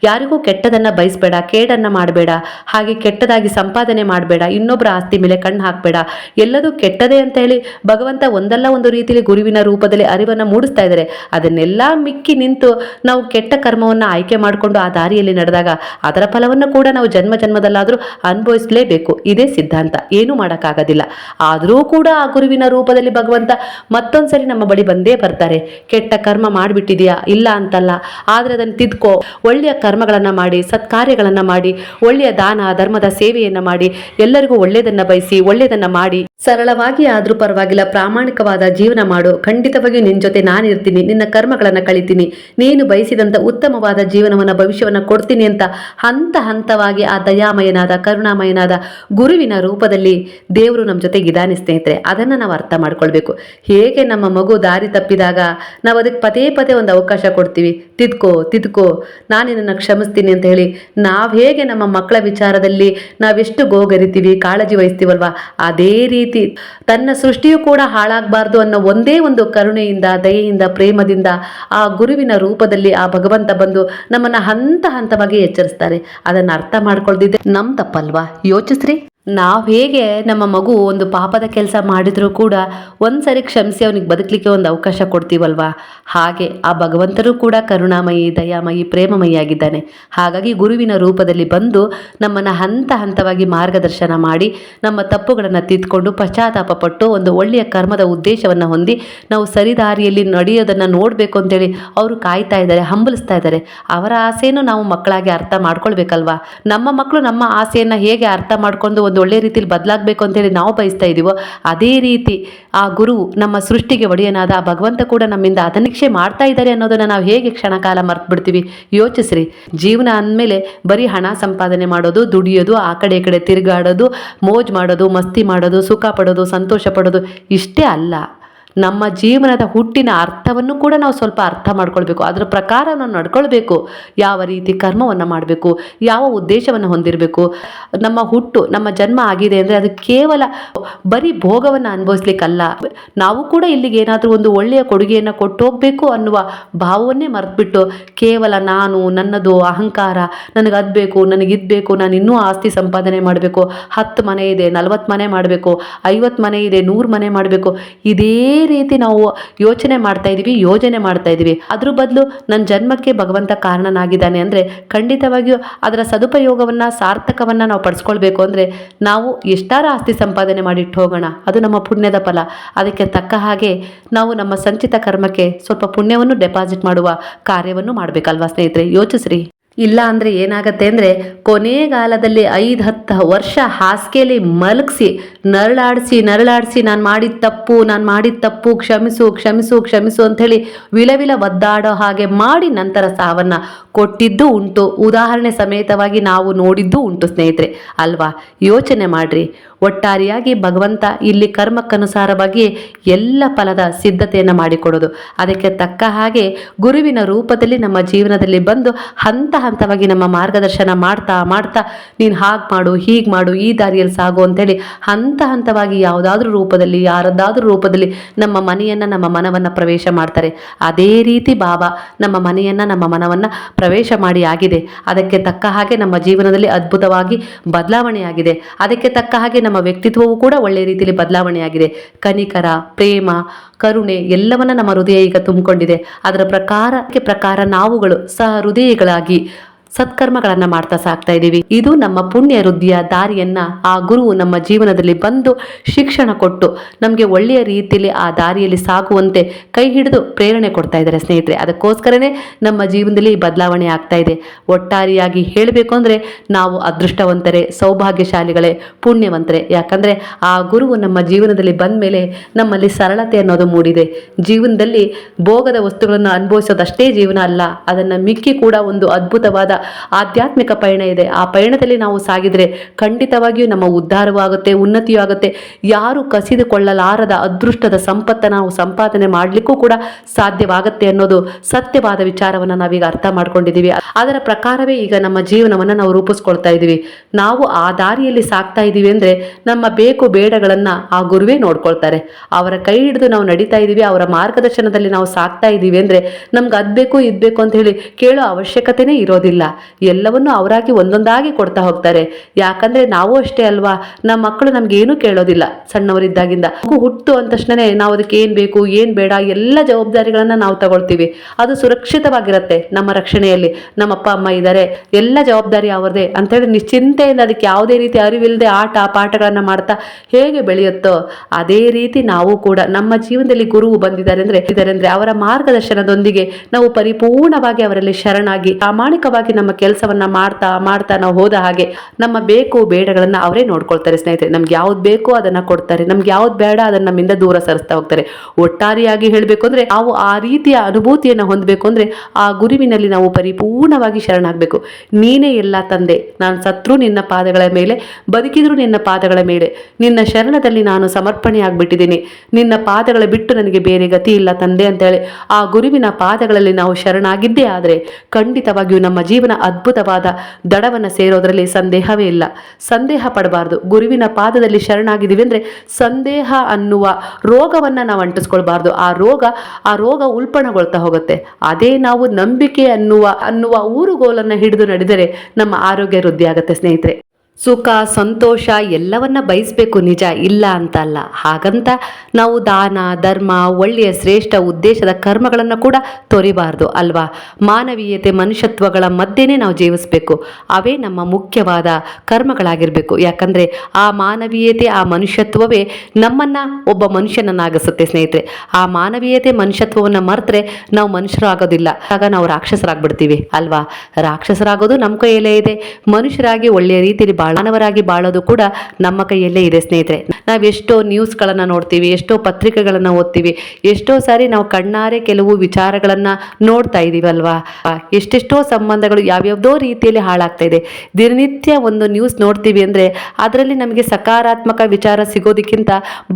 ಯಾರಿಗೂ ಕೆಟ್ಟದನ್ನು ಬಯಸಬೇಡ, ಕೇಡನ್ನು ಮಾಡಬೇಡ, ಹಾಗೆ ಕೆಟ್ಟದಾಗಿ ಸಂಪಾದನೆ ಮಾಡಬೇಡ ಇನ್ನೊಬ್ಬರ ಆಸ್ತಿ ಮೇಲೆ ಕಣ್ಣು ಹಾಕಬೇಡ. ಎಲ್ಲದೂ ಕೆಟ್ಟದೇ ಅಂತ ಹೇಳಿ ಭಗವಂತ ಒಂದಲ್ಲ ಒಂದು ರೀತಿಯಲ್ಲಿ ಗುರುವಿನ ರೂಪದಲ್ಲಿ ಅರಿವನ್ನು ಮೂಡಿಸ್ತಾ ಇದ್ದಾರೆ. ಅದನ್ನೆಲ್ಲ ಮಿಕ್ಕಿ ನಿಂತು ನಾವು ಕೆಟ್ಟ ಕರ್ಮವನ್ನು ಆಯ್ಕೆ ಮಾಡಿಕೊಂಡು ಆ ದಾರಿಯಲ್ಲಿ ನಡೆದಾಗ ಅದರ ಫಲವನ್ನು ಕೂಡ ನಾವು ಜನ್ಮ ಜನ್ಮದಲ್ಲಾದರೂ ಅನುಭವಿಸಲೇಬೇಕು. ಇದೇ ಸಿದ್ಧಾಂತ. ಏನೂ ಮಾಡೋಕ್ಕಾಗೋದಿಲ್ಲ. ಆದರೂ ಕೂಡ ಆ ಗುರುವಿನ ರೂಪದಲ್ಲಿ ಭಗವಂತ ಮತ್ತೊಂದ್ಸರಿ ನಮ್ಮ ಬಳಿ ಬಂದೇ ಬರ್ತಾರೆ. ಕೆಟ್ಟ ಕರ್ಮ ಮಾಡಿಬಿಟ್ಟಿದೆಯಾ? ಇಲ್ಲ ಅಂತಲ್ಲ. ಆದರೆ ಅದನ್ನು ತಿದ್ಕೋ. ಒಳ್ಳೆಯ ಕರ್ಮಗಳನ್ನು ಮಾಡಿ, ಸತ್ಕಾರ್ಯಗಳನ್ನು ಮಾಡಿ, ಒಳ್ಳೆಯ ದಾನ, ಧರ್ಮದ ಸೇವೆಯನ್ನು ಮಾಡಿ, ಎಲ್ಲರಿಗೂ ಒಳ್ಳೆಯದನ್ನು ಬಯಸಿ, ಒಳ್ಳೆಯದನ್ನು ಮಾಡಿ. ಸರಳವಾಗಿ ಆದರೂ ಪರವಾಗಿಲ್ಲ, ಪ್ರಾಮಾಣಿಕವಾದ ಜೀವನ ಮಾಡು. ಖಂಡಿತವಾಗಿಯೂ ನಿನ್ನ ಜೊತೆ ನಾನಿರ್ತೀನಿ. ನಿನ್ನ ಕರ್ಮಗಳನ್ನು ಕಳಿತೀನಿ. ನೀನು ಬಯಸಿದಂಥ ಉತ್ತಮವಾದ ಜೀವನವನ್ನು, ಭವಿಷ್ಯವನ್ನು ಕೊಡ್ತೀನಿ ಅಂತ ಹಂತ ಹಂತವಾಗಿ ಆ ದಯಾಮಯನಾದ, ಕರುಣಾಮಯನಾದ ಗುರುವಿನ ರೂಪದಲ್ಲಿ ದೇವರು ನಮ್ಮ ಜೊತೆಗಿದ್ದಾನೆ ಸ್ನೇಹಿತರೆ. ಅದನ್ನು ನಾವು ಅರ್ಥ ಮಾಡ್ಕೊಳ್ಬೇಕು. ಹೇಗೆ ನಮ್ಮ ಮಗು ದಾರಿ ತಪ್ಪಿದಾಗ ನಾವು ಅದಕ್ಕೆ ಪದೇ ಪದೇ ಒಂದು ಅವಕಾಶ ಕೊಡ್ತೀವಿ. ತಿದ್ಕೋ ತಿದ್ಕೋ, ನಾನು ನಿನ್ನನ್ನು ಕ್ಷಮಿಸ್ತೀನಿ ಅಂತ ಹೇಳಿ ನಾವು ಹೇಗೆ ನಮ್ಮ ಮಕ್ಕಳ ವಿಚಾರದಲ್ಲಿ ನಾವೆಷ್ಟು ಗೋಗರಿತೀವಿ, ಕಾಳಜಿ ವಹಿಸ್ತೀವಲ್ವಾ? ಅದೇ ರೀತಿ ತನ್ನ ಸೃಷ್ಟಿಯು ಕೂಡ ಹಾಳಾಗಬಾರ್ದು ಅನ್ನೋ ಒಂದೇ ಒಂದು ಕರುಣೆಯಿಂದ, ದಯೆಯಿಂದ, ಪ್ರೇಮದಿಂದ ಆ ಗುರುವಿನ ರೂಪದಲ್ಲಿ ಆ ಭಗವಂತ ಬಂದು ನಮ್ಮನ್ನ ಹಂತ ಹಂತವಾಗಿ ಎಚ್ಚರಿಸ್ತಾರೆ ಅದನ್ನು ಅರ್ಥ ಮಾಡ್ಕೊಳ್ದಿದ್ದೆ ನಮ್ಮ ತಪ್ಪಲ್ವಾ ಯೋಚಿಸ್ರಿ. ನಾವು ಹೇಗೆ ನಮ್ಮ ಮಗು ಒಂದು ಪಾಪದ ಕೆಲಸ ಮಾಡಿದರೂ ಕೂಡ ಒಂದ್ಸರಿ ಕ್ಷಮಿಸಿ ಅವನಿಗೆ ಬದುಕಲಿಕ್ಕೆ ಒಂದು ಅವಕಾಶ ಕೊಡ್ತೀವಲ್ವಾ? ಹಾಗೆ ಆ ಭಗವಂತರು ಕೂಡ ಕರುಣಾಮಯಿ, ದಯಾಮಯಿ, ಪ್ರೇಮಮಯಿ ಆಗಿದ್ದಾನೆ. ಹಾಗಾಗಿ ಗುರುವಿನ ರೂಪದಲ್ಲಿ ಬಂದು ನಮ್ಮನ್ನು ಹಂತ ಹಂತವಾಗಿ ಮಾರ್ಗದರ್ಶನ ಮಾಡಿ ನಮ್ಮ ತಪ್ಪುಗಳನ್ನು ತಿದ್ದುಕೊಂಡು ಪಶ್ಚಾತ್ತಾಪ ಪಟ್ಟು ಒಂದು ಒಳ್ಳೆಯ ಕರ್ಮದ ಉದ್ದೇಶವನ್ನು ಹೊಂದಿ ನಾವು ಸರಿದಾರಿಯಲ್ಲಿ ನಡೆಯೋದನ್ನು ನೋಡಬೇಕು ಅಂತೇಳಿ ಅವರು ಕಾಯ್ತಾ ಇದ್ದಾರೆ, ಹಂಬಲಿಸ್ತಾ ಇದ್ದಾರೆ. ಅವರ ಆಸೆಯನ್ನು ನಾವು ಮಕ್ಕಳಾಗಿ ಅರ್ಥ ಮಾಡ್ಕೊಳ್ಬೇಕಲ್ವಾ? ನಮ್ಮ ಮಕ್ಕಳು ನಮ್ಮ ಆಸೆಯನ್ನು ಹೇಗೆ ಅರ್ಥ ಮಾಡ್ಕೊಂಡು ಒಂದು ಒಳ್ಳೆ ರೀತಿಯಲ್ಲಿ ಬದಲಾಗಬೇಕು ಅಂತೇಳಿ ನಾವು ಬಯಸ್ತಾ ಇದ್ದೀವೋ ಅದೇ ರೀತಿ ಆ ಗುರು ನಮ್ಮ ಸೃಷ್ಟಿಗೆ ಒಡೆಯನಾದ, ಆ ಭಗವಂತ ಕೂಡ ನಮ್ಮಿಂದ ಅದನಿಕ್ಷೆ ಮಾಡ್ತಾ ಇದ್ದಾರೆ ಅನ್ನೋದನ್ನು ನಾವು ಹೇಗೆ ಕ್ಷಣಕಾಲ ಮರ್ತು ಬಿಡ್ತೀವಿ ಯೋಚಿಸ್ರಿ. ಜೀವನ ಅಂದಮೇಲೆ ಬರೀ ಹಣ ಸಂಪಾದನೆ ಮಾಡೋದು, ದುಡಿಯೋದು, ಆ ಕಡೆ ಈ ಕಡೆ ತಿರುಗಾಡೋದು, ಮೋಜ್ ಮಾಡೋದು, ಮಸ್ತಿ ಮಾಡೋದು, ಸುಖ ಪಡೋದು, ಸಂತೋಷ ಪಡೋದು ಇಷ್ಟೇ ಅಲ್ಲ. ನಮ್ಮ ಜೀವನದ ಹುಟ್ಟಿನ ಅರ್ಥವನ್ನು ಕೂಡ ನಾವು ಸ್ವಲ್ಪ ಅರ್ಥ ಮಾಡ್ಕೊಳ್ಬೇಕು. ಅದರ ಪ್ರಕಾರ ನಾವು ನಡ್ಕೊಳ್ಬೇಕು. ಯಾವ ರೀತಿ ಕರ್ಮವನ್ನು ಮಾಡಬೇಕು, ಯಾವ ಉದ್ದೇಶವನ್ನು ಹೊಂದಿರಬೇಕು. ನಮ್ಮ ಹುಟ್ಟು, ನಮ್ಮ ಜನ್ಮ ಆಗಿದೆ ಅಂದರೆ ಅದು ಕೇವಲ ಬರೀ ಭೋಗವನ್ನು ಅನುಭವಿಸ್ಲಿಕ್ಕಲ್ಲ. ನಾವು ಕೂಡ ಇಲ್ಲಿಗೆ ಏನಾದರೂ ಒಂದು ಒಳ್ಳೆಯ ಕೊಡುಗೆಯನ್ನು ಕೊಟ್ಟು ಹೋಗಬೇಕು ಅನ್ನುವ ಭಾವವನ್ನೇ ಮರೆತುಬಿಟ್ಟು ಕೇವಲ ನಾನು, ನನ್ನದು ಅಹಂಕಾರ, ನನಗೆ ಅದು ಬೇಕು, ನನಗೆ ಇದು ಬೇಕು, ನಾನು ಇನ್ನೂ ಆಸ್ತಿ ಸಂಪಾದನೆ ಮಾಡಬೇಕು. ಹತ್ತು ಮನೆ ಇದೆ, ನಲವತ್ತು ಮನೆ ಮಾಡಬೇಕು. ಐವತ್ತು ಮನೆ ಇದೆ, ನೂರು ಮನೆ ಮಾಡಬೇಕು. ಇದೇ ರೀತಿ ನಾವು ಯೋಚನೆ ಮಾಡ್ತಾ ಇದ್ದೀವಿ, ಯೋಜನೆ ಮಾಡ್ತಾ ಇದ್ದೀವಿ. ಅದ್ರ ಬದಲು ನನ್ನ ಜನ್ಮಕ್ಕೆ ಭಗವಂತ ಕಾರಣನಾಗಿದ್ದಾನೆ ಅಂದರೆ ಖಂಡಿತವಾಗಿಯೂ ಅದರ ಸದುಪಯೋಗವನ್ನು, ಸಾರ್ಥಕವನ್ನು ನಾವು ಪಡಿಸ್ಕೊಳ್ಬೇಕು ಅಂದರೆ ನಾವು ಎಷ್ಟಾರ ಆಸ್ತಿ ಸಂಪಾದನೆ ಮಾಡಿಟ್ಟು ಹೋಗೋಣ. ಅದು ನಮ್ಮ ಪುಣ್ಯದ ಫಲ. ಅದಕ್ಕೆ ತಕ್ಕ ಹಾಗೆ ನಾವು ನಮ್ಮ ಸಂಚಿತ ಕರ್ಮಕ್ಕೆ ಸ್ವಲ್ಪ ಪುಣ್ಯವನ್ನು ಡೆಪಾಸಿಟ್ ಮಾಡುವ ಕಾರ್ಯವನ್ನು ಮಾಡಬೇಕಲ್ವಾ ಸ್ನೇಹಿತರೆ? ಯೋಚಿಸ್ರಿ. ಇಲ್ಲ ಅಂದರೆ ಏನಾಗತ್ತೆ ಅಂದರೆ ಕೊನೆಗಾಲದಲ್ಲಿ ಐದು ಹತ್ತು ವರ್ಷ ಹಾಸಿಗೆಯಲ್ಲಿ ಮಲಗಿಸಿ, ನರಳಾಡಿಸಿ ನರಳಾಡಿಸಿ, ನಾನು ಮಾಡಿದ ತಪ್ಪು, ನಾನು ಮಾಡಿದ ತಪ್ಪು, ಕ್ಷಮಿಸು ಕ್ಷಮಿಸು ಕ್ಷಮಿಸು ಅಂಥೇಳಿ ವಿಲವಿಲ ವಿಲ ಒದ್ದಾಡೋ ಹಾಗೆ ಮಾಡಿ ನಂತರ ಸಾವನ್ನು ಕೊಟ್ಟಿದ್ದು ಉಂಟು. ಉದಾಹರಣೆ ಸಮೇತವಾಗಿ ನಾವು ನೋಡಿದ್ದು ಉಂಟು ಸ್ನೇಹಿತರೆ. ಅಲ್ವಾ? ಯೋಚನೆ ಮಾಡಿರಿ. ಒಟ್ಟಾರೆಯಾಗಿ ಭಗವಂತ ಇಲ್ಲಿ ಕರ್ಮಕ್ಕನುಸಾರವಾಗಿ ಎಲ್ಲ ಫಲದ ಸಿದ್ಧತೆಯನ್ನು ಮಾಡಿಕೊಡೋದು. ಅದಕ್ಕೆ ತಕ್ಕ ಹಾಗೆ ಗುರುವಿನ ರೂಪದಲ್ಲಿ ನಮ್ಮ ಜೀವನದಲ್ಲಿ ಬಂದು ಹಂತ ಹಂತವಾಗಿ ನಮ್ಮ ಮಾರ್ಗದರ್ಶನ ಮಾಡ್ತಾ ಮಾಡ್ತಾ ನೀನು ಹಾಗೆ ಮಾಡು, ಹೀಗೆ ಮಾಡು, ಈ ದಾರಿಯಲ್ಲಿ ಸಾಗು ಅಂತೇಳಿ ಹಂತ ಹಂತವಾಗಿ ಯಾವುದಾದ್ರೂ ರೂಪದಲ್ಲಿ, ಯಾರದ್ದಾದ್ರೂ ರೂಪದಲ್ಲಿ ನಮ್ಮ ಮನೆಯನ್ನು ನಮ್ಮ ಮನವನ್ನು ಪ್ರವೇಶ ಮಾಡ್ತಾರೆ. ಅದೇ ರೀತಿ ಬಾಬಾ ನಮ್ಮ ಮನೆಯನ್ನು ನಮ್ಮ ಮನವನ್ನು ಪ್ರವೇಶ ಮಾಡಿ ಆಗಿದೆ. ಅದಕ್ಕೆ ತಕ್ಕ ಹಾಗೆ ನಮ್ಮ ಜೀವನದಲ್ಲಿ ಅದ್ಭುತವಾಗಿ ಬದಲಾವಣೆಯಾಗಿದೆ ಅದಕ್ಕೆ ತಕ್ಕ ಹಾಗೆ ನಮ್ಮ ವ್ಯಕ್ತಿತ್ವವು ಕೂಡ ಒಳ್ಳೆಯ ರೀತಿಯಲ್ಲಿ ಬದಲಾವಣೆಯಾಗಿದೆ ಕನಿಕರ, ಪ್ರೇಮ ಕರುಣೆ ಎಲ್ಲವನ್ನ ನಮ್ಮ ಹೃದಯ ಈಗ ತುಂಬಿಕೊಂಡಿದೆ. ಅದರ ಪ್ರಕಾರಕ್ಕೆ ಪ್ರಕಾರ ನಾವುಗಳು ಸಹ ಹೃದಯಗಳಾಗಿ ಸತ್ಕರ್ಮಗಳನ್ನು ಮಾಡ್ತಾ ಸಾಕ್ತಾ ಇದ್ದೀವಿ ಇದು ನಮ್ಮ ಪುಣ್ಯ ವೃದ್ಧಿಯ ದಾರಿಯನ್ನ, ಆ ಗುರು ನಮ್ಮ ಜೀವನದಲ್ಲಿ ಬಂದು ಶಿಕ್ಷಣ ಕೊಟ್ಟು ನಮಗೆ ಒಳ್ಳೆಯ ರೀತಿಯಲ್ಲಿ ಆ ದಾರಿಯಲ್ಲಿ ಸಾಗುವಂತೆ ಕೈ ಹಿಡಿದು ಪ್ರೇರಣೆ ಕೊಡ್ತಾ ಇದ್ದಾರೆ ಸ್ನೇಹಿತರೆ. ಅದಕ್ಕೋಸ್ಕರನೇ ನಮ್ಮ ಜೀವನದಲ್ಲಿ ಬದಲಾವಣೆ ಆಗ್ತಾ ಇದೆ. ಒಟ್ಟಾರಿಯಾಗಿ ಹೇಳಬೇಕು ಅಂದರೆ ನಾವು ಅದೃಷ್ಟವಂತರೇ, ಸೌಭಾಗ್ಯಶಾಲಿಗಳೇ, ಪುಣ್ಯವಂತರೇ. ಯಾಕಂದರೆ ಆ ಗುರು ನಮ್ಮ ಜೀವನದಲ್ಲಿ ಬಂದ ಮೇಲೆ ನಮ್ಮಲ್ಲಿ ಸರಳತೆ ಅನ್ನೋದು ಮೂಡಿದೆ. ಜೀವನದಲ್ಲಿ ಭೋಗದ ವಸ್ತುಗಳನ್ನು ಅನುಭವಿಸೋದಷ್ಟೇ ಜೀವನ ಅಲ್ಲ, ಅದನ್ನು ಮಿಕ್ಕಿ ಕೂಡ ಒಂದು ಅದ್ಭುತವಾದ ಆಧ್ಯಾತ್ಮಿಕ ಪಯಣ ಇದೆ. ಆ ಪಯಣದಲ್ಲಿ ನಾವು ಸಾಗಿದರೆ ಖಂಡಿತವಾಗಿಯೂ ನಮ್ಮ ಉದ್ಧಾರವೂ ಆಗುತ್ತೆ, ಉನ್ನತಿಯೂ ಆಗುತ್ತೆ. ಯಾರು ಕಸಿದುಕೊಳ್ಳಲಾರದ ಅದೃಷ್ಟದ ಸಂಪತ್ತನ್ನು ನಾವು ಸಂಪಾದನೆ ಮಾಡಲಿಕ್ಕೂ ಕೂಡ ಸಾಧ್ಯವಾಗುತ್ತೆ ಅನ್ನೋದು ಸತ್ಯವಾದ ವಿಚಾರವನ್ನು ನಾವೀಗ ಅರ್ಥ ಮಾಡ್ಕೊಂಡಿದ್ದೀವಿ. ಅದರ ಪ್ರಕಾರವೇ ಈಗ ನಮ್ಮ ಜೀವನವನ್ನು ನಾವು ರೂಪಿಸ್ಕೊಳ್ತಾ ಇದ್ದೀವಿ. ನಾವು ಆ ದಾರಿಯಲ್ಲಿ ಸಾಕ್ತಾ ಇದ್ದೀವಿ ಅಂದರೆ ನಮ್ಮ ಬೇಕು ಬೇಡಗಳನ್ನು ಆ ಗುರುವೇ ನೋಡ್ಕೊಳ್ತಾರೆ. ಅವರ ಕೈ ಹಿಡಿದು ನಾವು ನಡೀತಾ ಇದ್ದೀವಿ, ಅವರ ಮಾರ್ಗದರ್ಶನದಲ್ಲಿ ನಾವು ಸಾಕ್ತಾ ಇದ್ದೀವಿ ಅಂದರೆ ನಮ್ಗೆ ಅದು ಬೇಕು, ಇದು ಬೇಕು ಅಂತ ಹೇಳಿ ಕೇಳೋ ಅವಶ್ಯಕತೆನೇ ಇರೋದಿಲ್ಲ. ಎಲ್ಲವನ್ನು ಅವರಾಗಿ ಒಂದೊಂದಾಗಿ ಕೊಡ್ತಾ ಹೋಗ್ತಾರೆ. ಯಾಕಂದ್ರೆ ನಾವು ಅಷ್ಟೇ ಅಲ್ವಾ? ನಮ್ಮ ಮಕ್ಕಳು ನಮ್ಗೆ ಏನು ಕೇಳೋದಿಲ್ಲ ಸಣ್ಣವರಿದ್ದಾಗಿಂದ. ಹುಟ್ಟು ಅಂದ ತಕ್ಷಣನೇ ನಾವು ಅದಕ್ಕೆ ಏನ್ ಬೇಕು, ಏನ್ ಬೇಡ, ಎಲ್ಲ ಜವಾಬ್ದಾರಿಗಳನ್ನ ನಾವು ತಗೊಳ್ತೀವಿ. ಅದು ಸುರಕ್ಷಿತವಾಗಿರುತ್ತೆ ನಮ್ಮ ರಕ್ಷಣೆಯಲ್ಲಿ. ನಮ್ಮ ಅಪ್ಪ, ಅಮ್ಮ ಇದ್ದಾರೆ ಎಲ್ಲ ಜವಾಬ್ದಾರಿ ಅವ್ರದೇ ಅಂತೇಳಿ ನಿಶ್ಚಿಂತೆಯಿಂದ ಅದಕ್ಕೆ ಯಾವುದೇ ರೀತಿ ಅರಿವಿಲ್ಲದೆ ಆಟ ಪಾಠಗಳನ್ನ ಮಾಡ್ತಾ ಹೇಗೆ ಬೆಳೆಯುತ್ತೋ ಅದೇ ರೀತಿ ನಾವು ಕೂಡ ನಮ್ಮ ಜೀವನದಲ್ಲಿ ಗುರು ಬಂದಿದ್ದಾರೆ ಅಂದ್ರೆ, ಇದ್ದಾರೆ ಅಂದ್ರೆ ಅವರ ಮಾರ್ಗದರ್ಶನದೊಂದಿಗೆ ನಾವು ಪರಿಪೂರ್ಣವಾಗಿ ಅವರಲ್ಲಿ ಶರಣಾಗಿ ಪ್ರಾಮಾಣಿಕವಾಗಿ ನಮ್ಮ ಕೆಲಸವನ್ನ ಮಾಡ್ತಾ ಮಾಡ್ತಾ ನಾವು ಹೋದ ಹಾಗೆ ನಮ್ಮ ಬೇಕು ಬೇಡಗಳನ್ನ ಅವರೇ ನೋಡ್ಕೊಳ್ತಾರೆ ಸ್ನೇಹಿತರೆ. ನಮ್ಗೆ ಯಾವ್ದು ಬೇಕೋ ಅದನ್ನ ಕೊಡ್ತಾರೆ. ನಮ್ಗೆ ಯಾವ್ದು ಬೇಡ ಅದನ್ನ ನಮ್ಮಿಂದ ದೂರ ಸರಿಸ್ತಾ ಹೋಗ್ತಾರೆ. ಒಟ್ಟಾರೆಯಾಗಿ ಹೇಳಬೇಕು ಅಂದ್ರೆ ನಾವು ಆ ರೀತಿಯ ಅನುಭೂತಿಯನ್ನು ಹೊಂದಬೇಕು ಅಂದ್ರೆ ಆ ಗುರುವಿನಲ್ಲಿ ನಾವು ಪರಿಪೂರ್ಣವಾಗಿ ಶರಣಾಗಬೇಕು. ನೀನೇ ಎಲ್ಲ ತಂದೆ. ನಾನು ಸತ್ರು ನಿನ್ನ ಪಾದಗಳ ಮೇಲೆ, ಬದುಕಿದ್ರು ನಿನ್ನ ಪಾದಗಳ ಮೇಲೆ. ನಿನ್ನ ಶರಣದಲ್ಲಿ ನಾನು ಸಮರ್ಪಣೆ ಆಗ್ಬಿಟ್ಟಿದ್ದೀನಿ ನಿನ್ನ ಪಾದಗಳ ಬಿಟ್ಟು ನನಗೆ ಬೇರೆ ಗತಿ ಇಲ್ಲ ತಂದೆ ಅಂತೇಳಿ ಆ ಗುರುವಿನ ಪಾದಗಳಲ್ಲಿ ನಾವು ಶರಣಾಗಿದ್ದೇ ಆದರೆ ಖಂಡಿತವಾಗಿಯೂ ನಮ್ಮ ಜೀವನ ಅದ್ಭುತವಾದ ದಡವನ್ನು ಸೇರೋದರಲ್ಲಿ ಸಂದೇಹವೇ ಇಲ್ಲ. ಸಂದೇಹ ಪಡಬಾರ್ದು. ಗುರುವಿನ ಪಾದದಲ್ಲಿ ಶರಣಾಗಿದ್ದೀವಿ ಅಂದರೆ ಸಂದೇಹ ಅನ್ನುವ ರೋಗವನ್ನ ನಾವು ಅಂಟಿಸ್ಕೊಳ್ಬಾರ್ದು. ಆ ರೋಗ ಆ ರೋಗ ಉಲ್ಪಣಗೊಳ್ತಾ ಹೋಗುತ್ತೆ. ಅದೇ ನಾವು ನಂಬಿಕೆ ಅನ್ನುವ ಅನ್ನುವ ಊರುಗೋಲನ್ನ ಹಿಡಿದು ನಡೆದರೆ ನಮ್ಮ ಆರೋಗ್ಯ ವೃದ್ಧಿ ಸ್ನೇಹಿತರೆ. ಸುಖ, ಸಂತೋಷ ಎಲ್ಲವನ್ನ ಬಯಸಬೇಕು ನಿಜ, ಇಲ್ಲ ಅಂತ ಅಲ್ಲ ಹಾಗಂತ ನಾವು ದಾನ, ಧರ್ಮ, ಒಳ್ಳೆಯ ಶ್ರೇಷ್ಠ ಉದ್ದೇಶದ ಕರ್ಮಗಳನ್ನು ಕೂಡ ತೊರಿಬಾರ್ದು ಅಲ್ವಾ? ಮಾನವೀಯತೆ, ಮನುಷ್ಯತ್ವಗಳ ಮಧ್ಯೆನೇ ನಾವು ಜೀವಿಸಬೇಕು. ಅವೇ ನಮ್ಮ ಮುಖ್ಯವಾದ ಕರ್ಮಗಳಾಗಿರಬೇಕು. ಯಾಕಂದರೆ ಆ ಮಾನವೀಯತೆ, ಆ ಮನುಷ್ಯತ್ವವೇ ನಮ್ಮನ್ನು ಒಬ್ಬ ಮನುಷ್ಯನನ್ನಾಗಿಸುತ್ತೆ ಸ್ನೇಹಿತರೆ. ಆ ಮಾನವೀಯತೆ, ಮನುಷ್ಯತ್ವವನ್ನು ಮರೆತರೆ ನಾವು ಮನುಷ್ಯರು ಆಗೋದಿಲ್ಲ ಆಗ ನಾವು ರಾಕ್ಷಸರಾಗ್ಬಿಡ್ತೀವಿ ಅಲ್ವಾ? ರಾಕ್ಷಸರಾಗೋದು ನಮ್ಮ ಕೈಯಲ್ಲೇ ಇದೆ. ಮನುಷ್ಯರಾಗಿ ಒಳ್ಳೆಯ ರೀತಿಯಲ್ಲಿ ಬಾಳನವರಾಗಿ ಬಾಳೋದು ಕೂಡ ನಮ್ಮ ಕೈಯಲ್ಲೇ ಇದೆ, ಸ್ನೇಹಿತರೆ. ನಾವು ಎಷ್ಟೋ ನ್ಯೂಸ್ಗಳನ್ನು ನೋಡ್ತೀವಿ, ಎಷ್ಟೋ ಪತ್ರಿಕೆಗಳನ್ನು ಓದ್ತೀವಿ, ಎಷ್ಟೋ ಸಾರಿ ನಾವು ಕಣ್ಣಾರೆ ಕೆಲವು ವಿಚಾರಗಳನ್ನು ನೋಡ್ತಾ ಇದ್ದೀವಲ್ವಾ ಎಷ್ಟೆಷ್ಟೋ ಸಂಬಂಧಗಳು ಯಾವ್ಯಾವುದೋ ರೀತಿಯಲ್ಲಿ ಹಾಳಾಗ್ತಾ ಇದೆ. ದಿನನಿತ್ಯ ಒಂದು ನ್ಯೂಸ್ ನೋಡ್ತೀವಿ ಅಂದ್ರೆ ಅದರಲ್ಲಿ ನಮಗೆ ಸಕಾರಾತ್ಮಕ ವಿಚಾರ ಸಿಗೋದಕ್ಕಿಂತ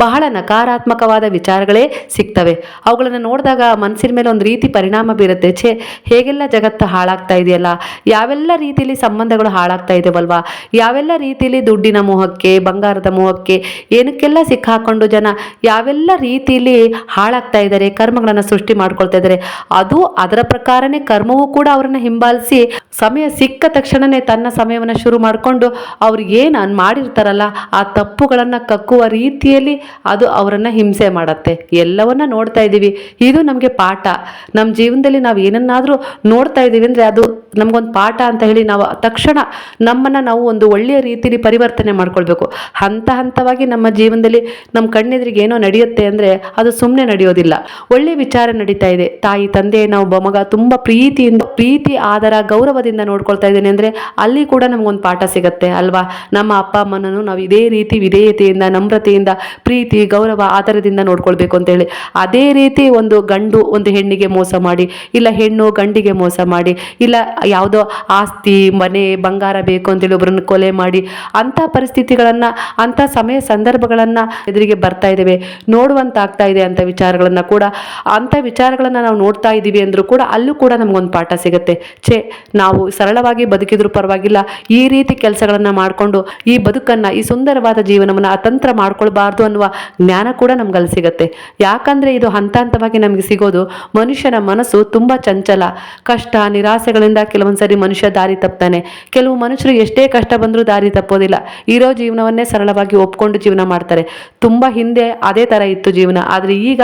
ಬಹಳ ನಕಾರಾತ್ಮಕವಾದ ವಿಚಾರಗಳೇ ಸಿಗ್ತವೆ. ಅವುಗಳನ್ನು ನೋಡಿದಾಗ ಮನಸ್ಸಿನ ಮೇಲೆ ಒಂದು ರೀತಿ ಪರಿಣಾಮ ಬೀರುತ್ತೆ. ಛೇ, ಹೇಗೆಲ್ಲ ಜಗತ್ತು ಹಾಳಾಗ್ತಾ ಇದೆಯಲ್ಲ? ಯಾವೆಲ್ಲ ರೀತಿಯಲ್ಲಿ ಸಂಬಂಧಗಳು ಹಾಳಾಗ್ತಾ ಇದಾವಲ್ವಾ? ಯಾವೆಲ್ಲ ರೀತಿಯಲ್ಲಿ ದುಡ್ಡಿನ ಮೋಹಕ್ಕೆ, ಬಂಗಾರದ ಮೋಹಕ್ಕೆ ಏನಕ್ಕೆಲ್ಲ ಸಿಕ್ಕಾಕೊಂಡು ಜನ ಯಾವೆಲ್ಲ ರೀತಿಯಲ್ಲಿ ಹಾಳಾಗ್ತಾ ಇದ್ದಾರೆ, ಕರ್ಮಗಳನ್ನು ಸೃಷ್ಟಿ ಮಾಡ್ಕೊಳ್ತಾ ಇದ್ದಾರೆ, ಅದು ಅದರ ಪ್ರಕಾರನೇ ಕರ್ಮವೂ ಕೂಡ ಅವರನ್ನು ಹಿಂಬಾಲಿಸಿ ಸಮಯ ಸಿಕ್ಕ ತಕ್ಷಣನೇ ತನ್ನ ಸಮಯವನ್ನು ಶುರು ಮಾಡಿಕೊಂಡು ಅವ್ರು ಏನು ಮಾಡಿರ್ತಾರಲ್ಲ, ಆ ತಪ್ಪುಗಳನ್ನು ಕಕ್ಕುವ ರೀತಿಯಲ್ಲಿ ಅದು ಅವರನ್ನು ಹಿಂಸೆ ಮಾಡುತ್ತೆ. ಎಲ್ಲವನ್ನ ನೋಡ್ತಾ ಇದ್ದೀವಿ ಇದು ನಮಗೆ ಪಾಠ. ನಮ್ಮ ಜೀವನದಲ್ಲಿ ನಾವು ಏನನ್ನಾದರೂ ನೋಡ್ತಾ ಇದ್ದೀವಿ ಅಂದರೆ ಅದು ನಮಗೊಂದು ಪಾಠ ಅಂತ ಹೇಳಿ ನಾವು ತಕ್ಷಣ ನಮ್ಮನ್ನು ನಾವು ಒಂದು ಒಳ್ಳೆಯ ರೀತಿಯಲ್ಲಿ ಪರಿವರ್ತನೆ ಮಾಡ್ಕೊಳ್ಬೇಕು. ಹಂತ ಹಂತವಾಗಿ ನಮ್ಮ ಜೀವನದಲ್ಲಿ ನಮ್ಮ ಕಣ್ಣೆದುರಿಗೆ ಏನೋ ನಡೆಯುತ್ತೆ ಅಂದರೆ ಅದು ಸುಮ್ಮನೆ ನಡೆಯೋದಿಲ್ಲ. ಒಳ್ಳೆ ವಿಚಾರ ನಡೀತಾ ಇದೆ. ತಾಯಿ, ತಂದೆ ನಾವು ಮಗ ತುಂಬ ಪ್ರೀತಿಯಿಂದ, ಪ್ರೀತಿ, ಆದರ, ಗೌರವದಿಂದ ನೋಡ್ಕೊಳ್ತಾ ಇದ್ದೇನೆ ಅಂದರೆ ಅಲ್ಲಿ ಕೂಡ ನಮಗೊಂದು ಪಾಠ ಸಿಗುತ್ತೆ ಅಲ್ವಾ? ನಮ್ಮ ಅಪ್ಪ, ಅಮ್ಮನನ್ನು ನಾವು ಇದೇ ರೀತಿ ವಿಧೇಯತೆಯಿಂದ, ನಮ್ರತೆಯಿಂದ, ಪ್ರೀತಿ, ಗೌರವ ಆಧಾರದಿಂದ ನೋಡ್ಕೊಳ್ಬೇಕು ಅಂತೇಳಿ ಅದೇ ರೀತಿ ಒಂದು ಗಂಡು ಒಂದು ಹೆಣ್ಣಿಗೆ ಮೋಸ ಮಾಡಿ, ಇಲ್ಲ ಹೆಣ್ಣು ಗಂಡಿಗೆ ಮೋಸ ಮಾಡಿ, ಇಲ್ಲ ಯಾವುದೋ ಆಸ್ತಿ, ಮನೆ, ಬಂಗಾರ ಬೇಕು ಅಂತೇಳಿ ಒಬ್ಬರನ್ನು ಕೊಲೆ ಮಾಡಿ ಅಂಥ ಪರಿಸ್ಥಿತಿಗಳನ್ನು, ಅಂಥ ಸಮಯ ಸಂದರ್ಭಗಳನ್ನು ಎದುರಿಗೆ ಬರ್ತಾ ಇದ್ದೇವೆ. ನೋಡುವಂತಾಗ್ತಾ ಇದೆ ಅಂತ ವಿಚಾರಗಳನ್ನು ಕೂಡ. ಅಂಥ ವಿಚಾರಗಳನ್ನು ನಾವು ನೋಡ್ತಾ ಇದ್ದೀವಿ ಅಂದರೂ ಕೂಡ ಅಲ್ಲೂ ಕೂಡ ನಮಗೊಂದು ಪಾಠ ಸಿಗುತ್ತೆ. ಛೇ, ನಾವು ಸರಳವಾಗಿ ಬದುಕಿದ್ರು ಪರವಾಗಿಲ್ಲ. ಈ ರೀತಿ ಕೆಲಸಗಳನ್ನು ಮಾಡಿಕೊಂಡು, ಈ ಬದುಕನ್ನು, ಈ ಸುಂದರವಾದ ಜೀವನವನ್ನು ಅತಂತ್ರ ಮಾಡ್ಕೊಳ್ಬಾರ್ದು ಅನ್ನುವ ಜ್ಞಾನ ಕೂಡ ನಮ್ಗಲ್ಲಿ ಸಿಗುತ್ತೆ. ಯಾಕಂದರೆ ಇದು ಹಂತ ಹಂತವಾಗಿ ನಮಗೆ ಸಿಗೋದು ಮನುಷ್ಯನ ಮನಸ್ಸು ತುಂಬ ಚಂಚಲ, ಕಷ್ಟ, ನಿರಾಸೆಗಳಿಂದ ಕೆಲವೊಂದು ಸರಿ ಮನುಷ್ಯ ದಾರಿ ತಪ್ತಾನೆ. ಕೆಲವು ಮನುಷ್ಯರು ಎಷ್ಟೇ ಕಷ್ಟ ಬಂದರೂ ದಾರಿ ತಪ್ಪೋದಿಲ್ಲ. ಇರೋ ಜೀವನವನ್ನೇ ಸರಳವಾಗಿ ಒಪ್ಕೊಂಡು ಜೀವನ ಮಾಡ್ತಾರೆ. ತುಂಬ ಹಿಂದೆ ಅದೇ ಥರ ಇತ್ತು ಜೀವನ. ಆದರೆ ಈಗ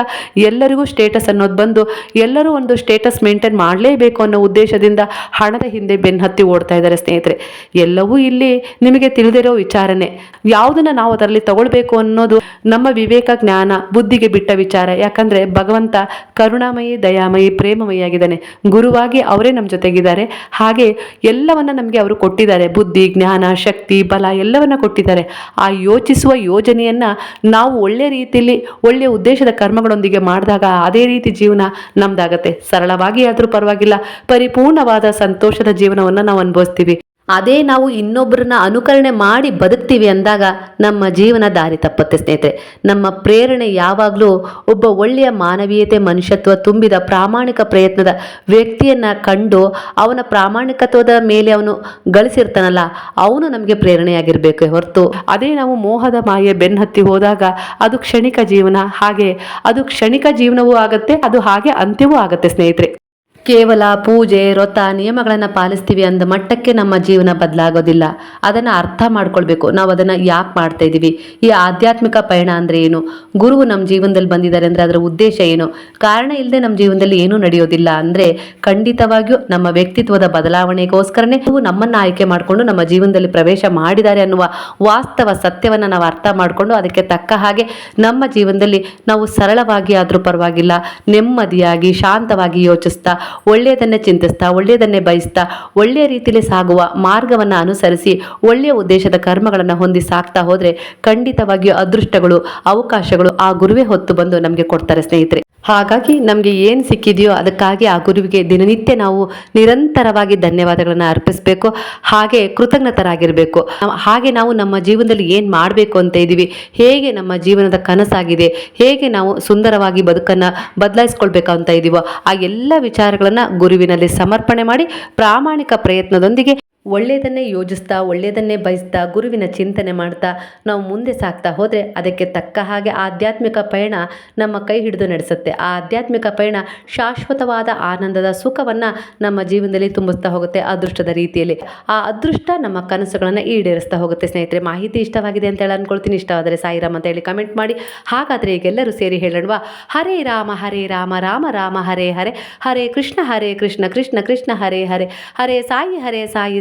ಎಲ್ಲರಿಗೂ ಸ್ಟೇಟಸ್ ಅನ್ನೋದು ಬಂದು ಎಲ್ಲರೂ ಒಂದು ಸ್ಟೇಟಸ್ ಮೇಂಟೈನ್ ಮಾಡಲೇಬೇಕು ಅನ್ನೋ ಉದ್ದೇಶದಿಂದ ಹಣದ ಹಿಂದೆ ಬೆನ್ನು ಹತ್ತಿ ಓಡ್ತಾ ಇದ್ದಾರೆ ಸ್ನೇಹಿತರೆ. ಎಲ್ಲವೂ ಇಲ್ಲಿ ನಿಮಗೆ ತಿಳಿದಿರೋ ವಿಚಾರನೆ. ಯಾವುದನ್ನ ನಾವು ಅದರಲ್ಲಿ ತಗೊಳ್ಬೇಕು ಅನ್ನೋದು ನಮ್ಮ ವಿವೇಕ ಜ್ಞಾನ, ಬುದ್ಧಿಗೆ ಬಿಟ್ಟ ವಿಚಾರ. ಯಾಕಂದರೆ ಭಗವಂತ ಕರುಣಾಮಯಿ, ದಯಾಮಯಿ, ಪ್ರೇಮಮಯಿ ಆಗಿದ್ದಾನೆ. ಗುರುವಾಗಿ ಅವರೇ ನಮ್ಮ ಜೊತೆಗಿದ್ದಾರೆ. ಹಾಗೆ ಎಲ್ಲವನ್ನ ನಮಗೆ ಅವರು ಕೊಟ್ಟಿದ್ದಾರೆ. ಬುದ್ಧಿ, ಜ್ಞಾನ, ಶಕ್ತಿ, ಬಲ ಎಲ್ಲವನ್ನ ಕೊಟ್ಟಿದ್ದಾರೆ. ಆ ಯೋಚಿಸುವ ಯೋಜನೆಯನ್ನ ನಾವು ಒಳ್ಳೆ ರೀತಿಯಲ್ಲಿ ಒಳ್ಳೆಯ ಉದ್ದೇಶದ ಕರ್ಮಗಳೊಂದಿಗೆ ಮಾಡಿದಾಗ ಅದೇ ರೀತಿ ಜೀವನ ನಮ್ದಾಗತ್ತೆ. ಸರಳವಾಗಿ ಆದರೂ ಪರವಾಗಿಲ್ಲ, ಪರಿಪೂರ್ಣವಾದ ಸಂತೋಷದ ಜೀವನವನ್ನು ನಾವು ಅನುಭವಿಸ್ತೀವಿ. ಅದೇ ನಾವು ಇನ್ನೊಬ್ಬರನ್ನ ಅನುಕರಣೆ ಮಾಡಿ ಬದುಕ್ತೀವಿ ಅಂದಾಗ ನಮ್ಮ ಜೀವನ ದಾರಿ ತಪ್ಪುತ್ತೆ ಸ್ನೇಹಿತರೆ. ನಮ್ಮ ಪ್ರೇರಣೆ ಯಾವಾಗಲೂ ಒಬ್ಬ ಒಳ್ಳೆಯ ಮಾನವೀಯತೆ, ಮನುಷ್ಯತ್ವ ತುಂಬಿದ ಪ್ರಾಮಾಣಿಕ ಪ್ರಯತ್ನದ ವ್ಯಕ್ತಿಯನ್ನು ಕಂಡು ಅವನ ಪ್ರಾಮಾಣಿಕತ್ವದ ಮೇಲೆ ಅವನು ಗಳಿಸಿರ್ತಾನಲ್ಲ, ಅವನು ನಮಗೆ ಪ್ರೇರಣೆಯಾಗಿರಬೇಕು ಹೊರತು. ಅದೇ ನಾವು ಮೋಹದ ಮಾಯೆ ಬೆನ್ನತ್ತಿ ಹೋದಾಗ ಅದು ಕ್ಷಣಿಕ ಜೀವನ. ಹಾಗೆ ಅದು ಕ್ಷಣಿಕ ಜೀವನವೂ ಆಗುತ್ತೆ, ಅದು ಹಾಗೆ ಅಂತ್ಯವೂ ಆಗುತ್ತೆ ಸ್ನೇಹಿತರೆ. ಕೇವಲ ಪೂಜೆ, ವ್ರತ, ನಿಯಮಗಳನ್ನು ಪಾಲಿಸ್ತೀವಿ ಅಂದ ಮಟ್ಟಕ್ಕೆ ನಮ್ಮ ಜೀವನ ಬದಲಾಗೋದಿಲ್ಲ. ಅದನ್ನು ಅರ್ಥ ಮಾಡ್ಕೊಳ್ಬೇಕು. ನಾವು ಅದನ್ನು ಯಾಕೆ ಮಾಡ್ತಾ ಇದ್ದೀವಿ ಈ ಆಧ್ಯಾತ್ಮಿಕ ಪಯಣ ಅಂದರೆ ಏನು? ಗುರುವು ನಮ್ಮ ಜೀವನದಲ್ಲಿ ಬಂದಿದ್ದಾರೆ ಅಂದರೆ ಅದರ ಉದ್ದೇಶ ಏನು? ಕಾರಣ ಇಲ್ಲದೆ ನಮ್ಮ ಜೀವನದಲ್ಲಿ ಏನೂ ನಡೆಯೋದಿಲ್ಲ ಅಂದರೆ ಖಂಡಿತವಾಗಿಯೂ ನಮ್ಮ ವ್ಯಕ್ತಿತ್ವದ ಬದಲಾವಣೆಗೋಸ್ಕರನೇ ಗುರು ನಮ್ಮನ್ನು ಆಯ್ಕೆ ಮಾಡಿಕೊಂಡು ನಮ್ಮ ಜೀವನದಲ್ಲಿ ಪ್ರವೇಶ ಮಾಡಿದ್ದಾರೆ ಅನ್ನುವ ವಾಸ್ತವ ಸತ್ಯವನ್ನು ನಾವು ಅರ್ಥ ಮಾಡಿಕೊಂಡು ಅದಕ್ಕೆ ತಕ್ಕ ಹಾಗೆ ನಮ್ಮ ಜೀವನದಲ್ಲಿ ನಾವು ಸರಳವಾಗಿ ಆದರೂ ಪರವಾಗಿಲ್ಲ, ನೆಮ್ಮದಿಯಾಗಿ, ಶಾಂತವಾಗಿ ಯೋಚಿಸ್ತಾ ಒಳ್ಳೆಯದನ್ನೇ ಚಿಂತಿಸ್ತಾ, ಒಳ್ಳೆಯದನ್ನೇ ಬಯಸ್ತಾ, ಒಳ್ಳೆಯ ರೀತಿಯಲ್ಲಿ ಸಾಗುವ ಮಾರ್ಗವನ್ನು ಅನುಸರಿಸಿ, ಒಳ್ಳೆಯ ಉದ್ದೇಶದ ಕರ್ಮಗಳನ್ನು ಹೊಂದಿ ಸಾಕ್ತಾ ಹೋದರೆ ಖಂಡಿತವಾಗಿಯೂ ಅದೃಷ್ಟಗಳು, ಅವಕಾಶಗಳು ಆ ಗುರುವೇ ಹೊತ್ತು ಬಂದು ನಮಗೆ ಕೊಡ್ತಾರೆ ಸ್ನೇಹಿತರೆ. ಹಾಗಾಗಿ ನಮಗೆ ಏನು ಸಿಕ್ಕಿದೆಯೋ ಅದಕ್ಕಾಗಿ ಆ ಗುರುವಿಗೆ ದಿನನಿತ್ಯ ನಾವು ನಿರಂತರವಾಗಿ ಧನ್ಯವಾದಗಳನ್ನು ಅರ್ಪಿಸಬೇಕು. ಹಾಗೆ ಕೃತಜ್ಞತರಾಗಿರಬೇಕು. ಹಾಗೆ ನಾವು ನಮ್ಮ ಜೀವನದಲ್ಲಿ ಏನು ಮಾಡಬೇಕು ಅಂತ ಇದ್ದೀವಿ. ಹೇಗೆ ನಮ್ಮ ಜೀವನದ ಕನಸಾಗಿದೆ. ಹೇಗೆ ನಾವು ಸುಂದರವಾಗಿ ಬದುಕನ್ನು ಬದಲಾಯಿಸ್ಕೊಳ್ಬೇಕು ಅಂತ ಇದ್ದೀವೋ ಆ ಎಲ್ಲ ವಿಚಾರಗಳನ್ನು ಗುರುವಿನಲ್ಲಿ ಸಮರ್ಪಣೆ ಮಾಡಿ ಪ್ರಾಮಾಣಿಕ ಪ್ರಯತ್ನದೊಂದಿಗೆ ಒಳ್ಳೆಯದನ್ನೇ ಯೋಜಿಸ್ತಾ ಒಳ್ಳೆಯದನ್ನೇ ಬಯಸ್ತಾ, ಗುರುವಿನ ಚಿಂತನೆ ಮಾಡ್ತಾ, ನಾವು ಮುಂದೆ ಸಾಗ್ತಾ ಹೋದರೆ ಅದಕ್ಕೆ ತಕ್ಕ ಹಾಗೆ ಆಧ್ಯಾತ್ಮಿಕ ಪಯಣ ನಮ್ಮ ಕೈ ಹಿಡಿದು ನಡೆಸುತ್ತೆ. ಆ ಆಧ್ಯಾತ್ಮಿಕ ಪಯಣ ಶಾಶ್ವತವಾದ ಆನಂದದ ಸುಖವನ್ನು ನಮ್ಮ ಜೀವನದಲ್ಲಿ ತುಂಬಿಸ್ತಾ ಹೋಗುತ್ತೆ ಅದೃಷ್ಟದ ರೀತಿಯಲ್ಲಿ. ಆ ಅದೃಷ್ಟ ನಮ್ಮ ಕನಸುಗಳನ್ನು ಈಡೇರಿಸ್ತಾ ಹೋಗುತ್ತೆ. ಸ್ನೇಹಿತರೆ, ಮಾಹಿತಿ ಇಷ್ಟವಾಗಿದೆ ಅಂತ ಹೇಳಿ ಅಂದ್ಕೊಳ್ತೀನಿ ಇಷ್ಟವಾದರೆ ಸಾಯಿರಾಮ್ ಅಂತ ಹೇಳಿ ಕಮೆಂಟ್ ಮಾಡಿ. ಹಾಗಾದರೆ ಈಗೆಲ್ಲರೂ ಸೇರಿ ಹೇಳೋಣವಾ? ಹರೇ ರಾಮ ಹರೇ ರಾಮ ರಾಮ ರಾಮ, ಹರೇ ಹರೇ. ಹರೇ ಕೃಷ್ಣ ಹರೇ ಕೃಷ್ಣ ಕೃಷ್ಣ ಕೃಷ್ಣ, ಹರೇ ಹರೇ. ಹರೇ ಸಾಯಿ ಹರೇ ಸಾಯಿ